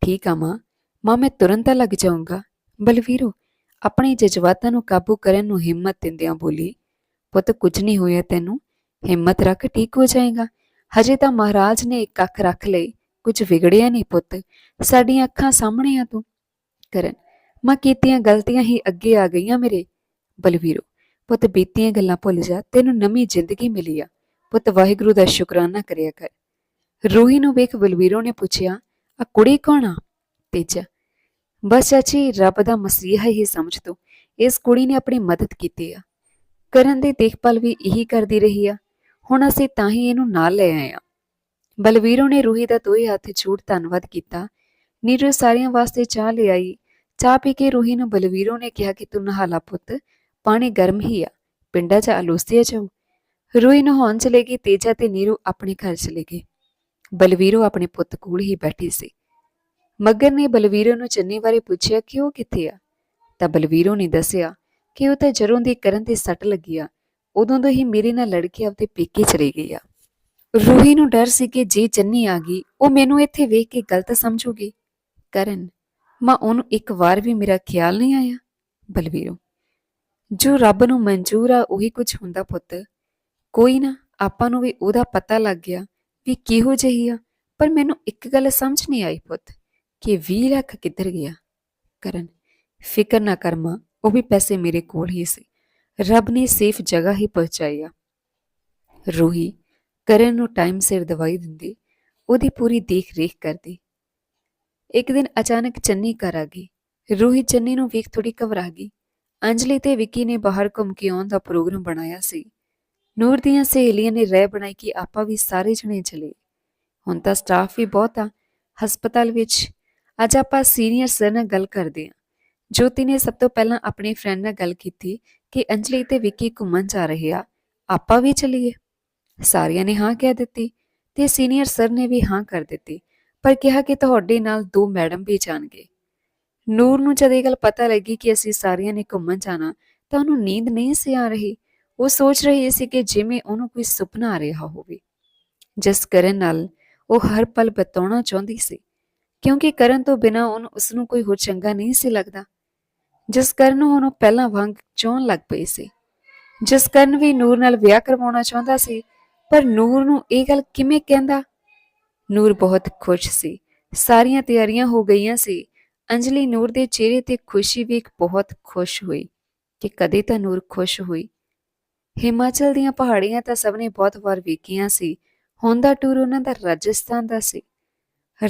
ਠੀਕ ਆ ਮਾਂ। ਮਾਂ, ਮੈਂ ਤੁਰੰਤ ਲੱਗ ਜਾਊਂਗਾ। ਬਲਵੀਰੂ, ਆਪਣੇ ਜਜ਼ਬਾਤਾਂ ਨੂੰ ਕਾਬੂ ਕਰਨ ਨੂੰ ਹਿੰਮਤ ਦਿੰਦਿਆਂ ਬੋਲੀ, ਪੁੱਤ, ਕੁਝ ਨਹੀਂ ਹੋਇਆ ਤੈਨੂੰ। ਹਿੰਮਤ ਰੱਖ, ਠੀਕ ਹੋ ਜਾਏਗਾ। ਹਜੇ ਤਾਂ ਮਹਾਰਾਜ ਨੇ ਇੱਕ ਅੱਖ ਰੱਖ ਲਈ। ਕੁਝ ਵਿਗੜਿਆ ਨਹੀਂ ਪੁੱਤ, ਸਾਡੀਆਂ ਅੱਖਾਂ ਸਾਹਮਣੇ ਆ ਤੂੰ। ਕਰਨ, ਮਾਂ ਕੀਤੀਆਂ ਗਲਤੀਆਂ ਹੀ ਅੱਗੇ ਆ ਗਈਆਂ ਮੇਰੇ। ਬਲਵੀਰੋ, ਪੁੱਤ ਬੀਤੀਆਂ ਗੱਲਾਂ ਭੁੱਲ ਜਾ, ਤੈਨੂੰ ਨਵੀਂ ਜ਼ਿੰਦਗੀ ਮਿਲੀ ਆ। ਪੁੱਤ ਵਾਹਿਗੁਰੂ ਦਾ ਸ਼ੁਕਰਾਨਾ ਕਰਿਆ ਕਰ। ਰੂਹੀ ਨੂੰ ਵੇਖ ਬਲਵੀਰੋ ਨੇ ਪੁੱਛਿਆ ਆ ਕੁੜੀ ਕੌਣ ਆ? ਤੇਜਾ, ਬਸ ਚਾਚੀ, ਰੱਬ ਦਾ ਮਸੀਹਾ ਹੀ ਸਮਝ ਤੂੰ। ਇਸ ਕੁੜੀ ਨੇ ਆਪਣੀ ਮਦਦ ਕੀਤੀ ਆ। ਕਰਨ ਦੀ ਦੇਖਭਾਲ ਵੀ ਇਹੀ ਕਰਦੀ ਰਹੀ ਆ। ਹੁਣ ਅਸੀਂ ਤਾਂ ਹੀ ਇਹਨੂੰ ਨਾਲ ਲੈ ਆਏ ਆ ਬਲਵੀਰੋ ਨੇ ਰੂਹੀ ਦਾ ਦੋਏ ਹੱਥ ਜੋੜ ਧੰਨਵਾਦ ਕੀਤਾ। ਨੀਰੂ ਸਾਰਿਆਂ ਵਾਸਤੇ ਚਾਹ ਲਿਆਈ ਚਾਹ ਪੀ ਕੇ ਰੂਹੀ ਨੂੰ ਬਲਵੀਰੋ ਨੇ ਕਿਹਾ ਕਿ, ਤੂੰ ਨਹਾ ਲਾ ਪੁੱਤ, ਪਾਣੀ ਗਰਮ ਹੀ ਆ। ਪਿੰਡਾਂ 'ਚ ਆਲੋਸਿਆ ਜਾਊ ਰੂਹੀ ਨਹਾਉਣ ਚਲੇ ਗਈ, ਤੇਜਾ ਤੇ ਨੀਰੂ ਆਪਣੇ ਘਰ ਚਲੇ ਗਏ। ਬਲਵੀਰੋ ਆਪਣੇ ਪੁੱਤ ਕੋਲ ਹੀ ਬੈਠੀ ਸੀ। ਮੱਗਰ ਨੇ ਬਲਵੀਰੋ ਨੂੰ ਚੰਨੀ ਬਾਰੇ ਪੁੱਛਿਆ ਕਿ ਉਹ ਕਿੱਥੇ ਆ? ਤਾਂ ਬਲਵੀਰੋ ਨੇ ਦੱਸਿਆ ਕਿ ਉਹ ਤਾਂ ਜਰੋਂ ਦੀ ਕਰਨ ਤੇ ਸੱਟ ਲੱਗੀ ਆ। ਉਦੋਂ ਤੋਂ ਹੀ ਮੇਰੇ ਨਾਲ ਲੜ ਕੇ ਆਪਦੇ ਪੇਕੇ ਚਲੀ ਗਈ ਆ। ਰੂਹੀ ਨੂੰ ਡਰ ਸੀ ਕਿ ਜੇ ਚੰਨੀ ਆ ਗਈ, ਉਹ ਮੈਨੂੰ ਇੱਥੇ ਵੇਖ ਕੇ ਗਲਤ ਸਮਝੂਗੀ। ਕਰਨ, ਮਾਂ, ਉਹਨੂੰ ਇੱਕ ਵਾਰ ਵੀ ਮੇਰਾ ਖਿਆਲ ਨਹੀਂ ਆਇਆ। ਬਲਵੀਰੋ, ਜੋ ਰੱਬ ਨੂੰ ਮਨਜ਼ੂਰ ਆ, ਉਹੀ ਕੁਝ ਹੁੰਦਾ ਪੁੱਤ। ਕੋਈ ਨਾ, ਆਪਾਂ ਨੂੰ ਵੀ ਉਹਦਾ ਪਤਾ ਲੱਗ ਗਿਆ ਵੀ ਕਿਹੋ ਜਿਹੀ ਆ। ਪਰ ਮੈਨੂੰ ਇੱਕ ਗੱਲ ਸਮਝ ਨਹੀਂ ਆਈ ਪੁੱਤ, ਕਿ 20 ਲੱਖ ਕਿੱਧਰ ਗਿਆ? ਕਰਨ, ਫਿਕਰ ਨਾ ਕਰ ਮਾਂ, ਉਹ ਵੀ ਪੈਸੇ ਮੇਰੇ ਕੋਲ ਹੀ ਸੀ। ਰੱਬ ਨੇ ਸੇਫ ਜਗ੍ਹਾ ਹੀ ਪਹੁੰਚਾਇਆ ਰੂਹੀ ਕਰਨ ਨੂੰ ਟਾਈਮ ਸਿਰ ਦਵਾਈ ਦਿੰਦੀ, ਉਹਦੀ ਪੂਰੀ ਦੇਖ ਰੇਖ ਕਰਦੀ। ਇੱਕ ਦਿਨ ਅਚਾਨਕ ਚੰਨੀ ਘਰ ਆ ਗਈ। ਰੂਹੀ ਚੰਨੀ ਨੂੰ ਵੇਖ ਥੋੜੀ ਘਬਰਾ ਗਈ। ਅੰਜਲੀ ਤੇ ਵਿੱਕੀ ਨੇ ਬਾਹਰ ਘੁੰਮ ਕੇ ਆਉਣ ਦਾ ਪ੍ਰੋਗਰਾਮ ਬਣਾਇਆ ਸੀ। ਨੂਰ ਦੀਆਂ ਸਹੇਲੀਆਂ ਨੇ ਰਹਿ ਬਣਾਈ ਕਿ ਆਪਾਂ ਵੀ ਸਾਰੇ ਜਣੇ ਚਲੇ ਹੁਣ ਤਾਂ ਸਟਾਫ ਵੀ ਬਹੁਤ ਆ। ਹਸਪਤਾਲ ਵਿੱਚ ਅੱਜ ਆਪਾਂ ਸੀਨੀਅਰ ਸਰ ਨਾਲ ਗੱਲ ਕਰਦੇ ਹਾਂ। ਜੋਤੀ ਨੇ ਸਭ ਤੋਂ ਪਹਿਲਾਂ ਆਪਣੇ ਫਰੈਂਡ ਨਾਲ ਗੱਲ ਕੀਤੀ ਕਿ ਅੰਜਲੀ ਤੇ ਵਿੱਕੀ ਘੁੰਮਣ ਜਾ ਰਹੇ ਆ, ਆਪਾਂ ਵੀ ਚਲੀਏ। ਸਾਰਿਆਂ ਨੇ ਹਾਂ ਕਹਿ ਦਿੱਤੀ ਤੇ ਸੀਨੀਅਰ ਸਰ ਨੇ ਵੀ ਹਾਂ ਕਰ ਦਿੱਤੀ, ਪਰ ਕਿਹਾ ਕਿ ਤੁਹਾਡੇ ਨਾਲ ਦੋ ਮੈਡਮ ਵੀ ਜਾਣਗੇ। ਨੂਰ ਨੂੰ ਜਦ ਇਹ ਗੱਲ ਪਤਾ ਲੱਗੀ ਕਿ ਅਸੀਂ ਸਾਰਿਆਂ ਨੇ ਘੁੰਮਣ ਜਾਣਾ, ਤਾਂ ਉਹਨੂੰ ਨੀਂਦ ਨਹੀਂ ਸੀ ਆ ਰਹੀ। ਉਹ ਸੋਚ ਰਹੀ ਸੀ ਕਿ ਜਿਵੇਂ ਉਹਨੂੰ ਕੋਈ ਸੁਪਨਾ ਆ ਰਿਹਾ ਹੋਵੇ। ਜਿਸ ਕਰਨ ਨਾਲ ਉਹ ਹਰ ਪਲ ਬਤਾਉਣਾ ਚਾਹੁੰਦੀ ਸੀ, ਕਿਉਂਕਿ ਕਰਨ ਤੋਂ ਬਿਨਾ ਉਹਨੂੰ ਉਸ ਨੂੰ ਕੋਈ ਹੋਰ ਚੰਗਾ ਨਹੀਂ ਸੀ ਲੱਗਦਾ। ਜਿਸ ਕਰਨ ਉਹ ਉਹਨੂੰ ਪਹਿਲਾਂ ਵਾਂਗ ਚਾਹੁਣ ਲੱਗ ਪਈ ਸੀ। ਜਿਸ ਕਰਨ ਵੀ ਨੂਰ ਨਾਲ ਵਿਆਹ ਕਰਵਾਉਣਾ ਚਾਹੁੰਦਾ ਸੀ, ਪਰ ਨੂਰ ਨੂੰ ਇਹ ਗੱਲ ਕਿਵੇਂ ਕਹਿੰਦਾ? ਨੂਰ ਬਹੁਤ ਖੁਸ਼ ਸੀ। ਸਾਰੀਆਂ ਤਿਆਰੀਆਂ ਹੋ ਗਈਆਂ ਸੀ। ਅੰਜਲੀ ਨੂਰ ਦੇ ਚਿਹਰੇ ਤੇ ਖੁਸ਼ੀ ਵੇਖ ਬਹੁਤ ਖੁਸ਼ ਹੋਈ ਕਿ ਕਦੇ ਤਾਂ ਨੂਰ ਖੁਸ਼ ਹੋਈ। ਹਿਮਾਚਲ ਦੀਆਂ ਪਹਾੜੀਆਂ ਤਾਂ ਸਭ ਨੇ ਬਹੁਤ ਵਾਰ ਵੇਖੀਆਂ ਸੀ। ਹੁਣ ਦਾ ਟੂਰ ਉਹਨਾਂ ਦਾ ਰਾਜਸਥਾਨ ਦਾ ਸੀ।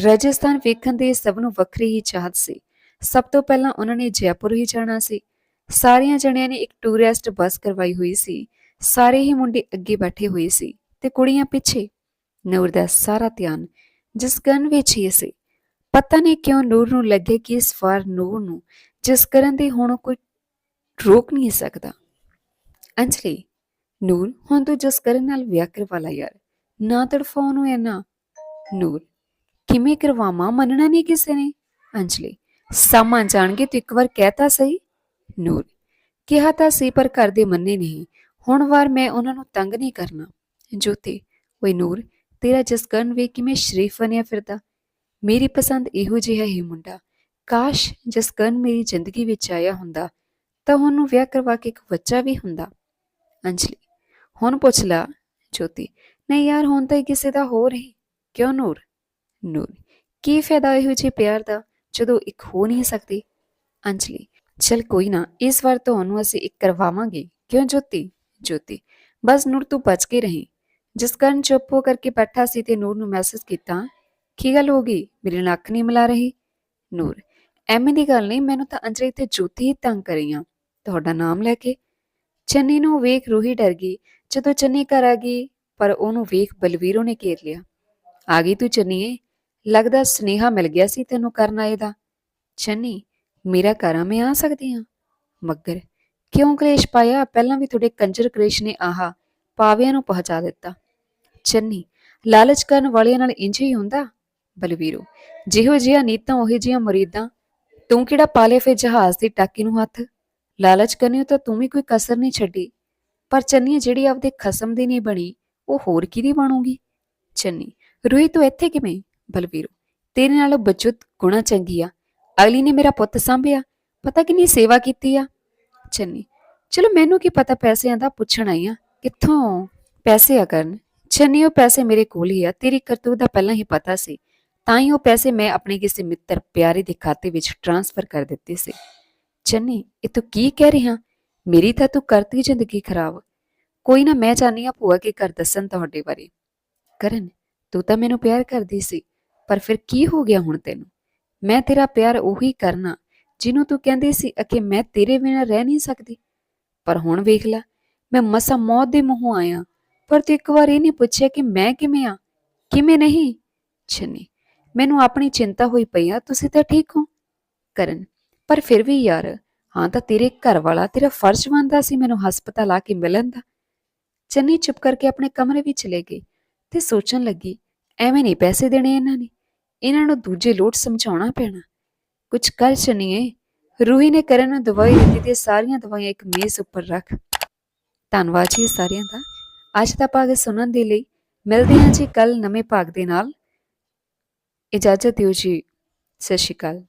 ਰਾਜਸਥਾਨ ਵੇਖਣ ਦੀ ਸਭ ਨੂੰ ਵੱਖਰੀ ਹੀ ਚਾਹਤ ਸੀ। ਸਭ ਤੋਂ ਪਹਿਲਾਂ ਉਹਨਾਂ ਨੇ ਜੈਪੁਰ ਹੀ ਜਾਣਾ ਸੀ। ਸਾਰਿਆਂ ਜਣਿਆਂ ਨੇ ਇੱਕ ਟੂਰਿਸਟ ਬੱਸ ਕਰਵਾਈ ਹੋਈ ਸੀ। ਸਾਰੇ ਹੀ ਮੁੰਡੇ ਅੱਗੇ ਬੈਠੇ ਹੋਏ ਸੀ ਤੇ ਕੁੜੀਆਂ ਪਿੱਛੇ। ਨੂਰ ਦਾ ਸਾਰਾ ਧਿਆਨ ਜਿਸ ਗਨ ਵਿੱਚ ਹੀ ਸੀ। ਪਤਾ ਨਹੀਂ ਕਿਉਂ ਨੂਰ ਨੂੰ ਲੱਗੇ ਕਿ ਇਸ ਵਾਰ ਨੂਰ ਨੂੰ ਜਿਸ ਕਰਨ ਦੀ ਹੁਣ ਕੋਈ ਰੋਕ ਨਹੀਂ ਸਕਦਾ। ਅੰਜਲੀ, ਨੂਰ, ਹੁਣ ਤੂੰ ਜਿਸ ਕਰਨ ਨਾਲ ਵਿਆਹ ਕਰਵਾ ਲਾ ਯਾਰ। ਨਾ ਤੜਫਾ ਉਹਨੂੰ ਐਨਾ ਨੂਰ, ਕਿਵੇਂ ਕਰਵਾਵਾਂ? ਮੰਨਣਾ ਨਹੀਂ ਕਿਸੇ ਨੇ? ਅੰਜਲੀ ਸਾਮਾਂ ਜਾਣ ਕੇ ਤੂੰ ਇੱਕ ਵਾਰ ਕਹਿਤਾ ਸਹੀ? ਨੂਰ, ਕਿਹਾ ਤਾਂ ਸੀ ਪਰ ਘਰ ਦੇ ਮੰਨੇ ਨਹੀਂ। ਹੁਣ ਵਾਰ ਮੈਂ ਉਹਨਾਂ ਨੂੰ ਤੰਗ ਨਹੀਂ ਕਰਨਾ। ਜੋਤੀ, ਓਏ ਨੂਰ, ਤੇਰਾ ਜਸਕਰਨ ਵੇ ਕਿਵੇਂ ਸ਼ਰੀਫ ਬਣਿਆ ਫਿਰਦਾ? ਮੇਰੀ ਪਸੰਦ ਇਹੋ ਜਿਹਾ ਹੀ ਮੁੰਡਾ। ਕਾਸ਼ ਜਸਕਰਨ ਮੇਰੀ ਜ਼ਿੰਦਗੀ ਵਿੱਚ ਆਇਆ ਹੁੰਦਾ, ਤਾਂ ਉਹਨੂੰ ਵਿਆਹ ਕਰਵਾ ਕੇ ਇੱਕ ਬੱਚਾ ਵੀ ਹੁੰਦਾ। ਅੰਜਲੀ, ਹੁਣ ਪੁੱਛ ਲਾ, ਜੋਤੀ, ਨਹੀਂ ਯਾਰ, ਹੁਣ ਤਾਂ ਇਹ ਕਿਸੇ ਦਾ ਹੋਰ ਹੀ। ਕਿਉਂ ਨੂਰ? ਨੂਰ, ਕੀ ਫਾਇਦਾ ਇਹੋ ਜਿਹੇ ਪਿਆਰ ਦਾ? ਜਦੋਂ ਇੱਕ ਹੋ ਨਹੀਂ ਸਕਦੀ? ਅੰਜਲੀ, ਚਲ ਕੋਈ ਨਾ, ਇਸ ਵਾਰ ਤੁਹਾਨੂੰ ਅਸੀਂ ਇੱਕ ਕਰਵਾਵਾਂਗੇ। ਕਿਉਂ ਜੋਤੀ? ਜੋਤੀ, ਬਸ ਨੂਰ ਤੂੰ ਬਚ ਕੇ ਰਹੀ। ਜਿਸ ਕਾਰਨ ਚੁੱਪ ਹੋ ਕਰਕੇ ਬੈਠਾ ਸੀ ਤੇ ਨੂਰ ਨੂੰ ਮੈਸੇਜ ਕੀਤਾ, ਕੀ ਗੱਲ ਹੋ ਗਈ? ਮੇਰੇ ਨਾਲ ਅੱਖ ਨਹੀਂ ਮਿਲਾ ਰਹੀ? ਨੂਰ, ਐਵੇਂ ਦੀ ਗੱਲ ਨਹੀਂ, ਮੈਨੂੰ ਤਾਂ ਅੰਜਲੀ ਤੇ ਜੋਤੀ ਹੀ ਤੰਗ ਕਰੀਆਂ ਤੁਹਾਡਾ ਨਾਮ ਲੈ ਕੇ? ਚੰਨੀ ਨੂੰ ਵੇਖ ਰੂਹੀ ਡਰ ਗਈ। ਜਦੋਂ ਚੰਨੀ ਘਰ ਆ ਗਈ, ਪਰ ਉਹਨੂੰ ਵੇਖ ਬਲਵੀਰੋ ਨੇ ਘੇਰ ਲਿਆ। ਆ ਗਈ ਤੂੰ ਚੰਨੀਏ ਲੱਗਦਾ ਸਨੇਹਾ ਮਿਲ ਗਿਆ ਸੀ ਤੈਨੂੰ ਕਰਨ ਆਏ ਦਾ। ਚੰਨੀ, ਮੇਰਾ ਘਰ ਆ ਮੈਂ ਆ ਸਕਦੀ ਹਾਂ ਮੱਗਰ, ਕਿਉਂ ਕਲੇਸ਼ ਪਾਇਆ? ਪਹਿਲਾਂ ਵੀ ਤੁਹਾਡੇ ਕੰਜਰ ਕਲੇਸ਼ ਨੇ ਆਹਾ ਪਾਵਿਆਂ ਨੂੰ ਪਹੁੰਚਾ ਦਿੱਤਾ। ਚੰਨੀ, ਲਾਲਚ ਕਰਨ ਵਾਲਿਆਂ ਨਾਲ ਇੰਜ ਹੀ ਹੁੰਦਾ? ਬਲਵੀਰੋ, ਜਿਹੋ ਜਿਹਾ ਨੀਤਾਂ, ਉਹੇ ਜਿਹੀਆਂ ਮੁਰੀਦਾਂ, ਤੂੰ ਕਿਹੜਾ ਪਾਲੇ ਫੇ ਜਹਾਜ਼ ਦੀ ਟਾਕੀ ਨੂੰ ਹੱਥ? ਲਾਲਚ ਕਰਨੀ ਤਾਂ ਤੂੰ ਵੀ ਕੋਈ ਕਸਰ ਨਹੀਂ ਛੱਡੀ। ਪਰ ਚੰਨੀ ਜਿਹੜੀ ਆਪਦੇ ਖਸਮ ਦੀ ਨਹੀਂ ਬਣੀ, ਉਹ ਹੋਰ ਕਿਹਦੀ ਬਣੂਗੀ? ਚੰਨੀ, ਰੂਹੀ ਤੂੰ ਇੱਥੇ ਕਿਵੇਂ? ਬਲਵੀਰੋ, ਤੇਰੇ ਨਾਲੋਂ ਬਚੁੱਤ ਗੁਣਾ ਚੰਗੀ ਆ। ਅਗਲੀ ਨੇ ਮੇਰਾ ਪੁੱਤ ਸੰਭਿਆ। ਪਤਾ ਕਿੰਨੀ ਸੇਵਾ ਕੀਤੀ ਆ? ਚੰਨੀ, ਚਲੋ ਮੈਨੂੰ ਕੀ ਪਤਾ ਪੈਸਿਆਂ ਦਾ ਪੁੱਛਣ ਆਈ ਆ। ਕਿੱਥੋਂ ਪੈਸੇ ਆ ਕਰਨ? ਚੰਨੀ, ਉਹ ਪੈਸੇ ਮੇਰੇ ਕੋਲ ਹੀ ਆ। ਤੇਰੀ ਕਰਤੂਤ ਦਾ ਪਹਿਲਾਂ ਹੀ ਪਤਾ ਸੀ। ਤਾਂ ਹੀ ਉਹ ਪੈਸੇ ਮੈਂ ਆਪਣੇ ਕਿਸੇ ਮਿੱਤਰ ਪਿਆਰੇ ਦੇ ਖਾਤੇ ਵਿੱਚ ਟ੍ਰਾਂਸਫਰ ਕਰ ਦਿੱਤੇ ਸੀ। ਚੰਨੀ, ਇਹ ਤੂੰ ਕੀ ਕਹਿ ਰਿਹਾ? ਮੇਰੀ ਤਾਂ ਤੂੰ ਕਰਤੀ ਜ਼ਿੰਦਗੀ ਖਰਾਬ। ਕੋਈ ਨਾ ਮੈਂ ਚਾਹਨੀ ਆ ਭੂਆ ਕੇ ਕਰ ਦੱਸਣ ਤੁਹਾਡੇ ਬਾਰੇ। ਕਰਨ, ਤੂੰ ਤਾਂ ਮੈਨੂੰ ਪਿਆਰ ਕਰਦੀ ਸੀ। ਪਰ ਫਿਰ ਕੀ ਹੋ ਗਿਆ ਹੁਣ ਤੈਨੂੰ? ਮੈਂ ਤੇਰਾ ਪਿਆਰ ਉਹੀ ਕਰਨਾ, ਜਿਹਨੂੰ ਤੂੰ ਕਹਿੰਦੀ ਸੀ ਅਕੇ ਮੈਂ ਤੇਰੇ ਬਿਨਾਂ ਰਹਿ ਨਹੀਂ ਸਕਦੀ। ਪਰ ਹੁਣ ਵੇਖ ਲੈ, ਮੈਂ ਮਸਾ ਮੌਤ ਦੇ ਮੂੰਹੋਂ ਆਇਆ, ਪਰ ਤੂੰ ਇੱਕ ਵਾਰ ਇਹ ਨਹੀਂ ਪੁੱਛਿਆ ਕਿ ਮੈਂ ਕਿਵੇਂ ਆ? ਕਿਵੇਂ ਨਹੀਂ? ਛੰਨੀ, ਮੈਨੂੰ ਆਪਣੀ ਚਿੰਤਾ ਹੋਈ ਪਈ ਆ, ਤੁਸੀਂ ਤਾਂ ਠੀਕ ਹੋ? ਕਰਨ, ਪਰ ਫਿਰ ਵੀ ਯਾਰ, ਹਾਂ ਤਾਂ ਤੇਰੇ ਘਰ ਵਾਲਾ ਤੇਰਾ ਫਰਜ਼ ਬਣਦਾ ਸੀ ਮੈਨੂੰ ਹਸਪਤਾਲ ਆ ਕੇ ਮਿਲਣ ਦਾ। ਚੰਨੀ ਚੁੱਪ ਕਰਕੇ ਆਪਣੇ ਕਮਰੇ ਵਿੱਚ ਚਲੇ ਗਈ ਤੇ ਸੋਚਣ ਲੱਗੀ, ਐਵੇਂ ਨਹੀਂ ਪੈਸੇ ਦੇਣੇ ਇਹਨਾਂ ਨੇ। ਇਹਨਾਂ ਨੂੰ ਦੂਜੇ ਲੋਟ ਸਮਝਾਉਣਾ ਪੈਣਾ। ਕੁਝ ਕਰ ਚਨੀਏ ਰੂਹੀ ਨੇ ਕਰਨ ਨੂੰ ਦਵਾਈ ਦਿੱਤੀ ਤੇ ਸਾਰੀਆਂ ਦਵਾਈਆਂ ਇੱਕ ਮੇਜ਼ ਉੱਪਰ ਰੱਖ। ਧੰਨਵਾਦ ਜੀ ਸਾਰਿਆਂ ਦਾ। ਅੱਜ ਦਾ ਭਾਗ ਸੁਣਨ ਦੇ ਲਈ ਮਿਲਦੇ ਹਾਂ ਜੀ ਕੱਲ ਨਵੇਂ ਭਾਗ ਦੇ ਨਾਲ। ਇਜਾਜ਼ਤ ਦਿਓ ਜੀ। ਸਤਿ ਸ਼੍ਰੀ ਅਕਾਲ।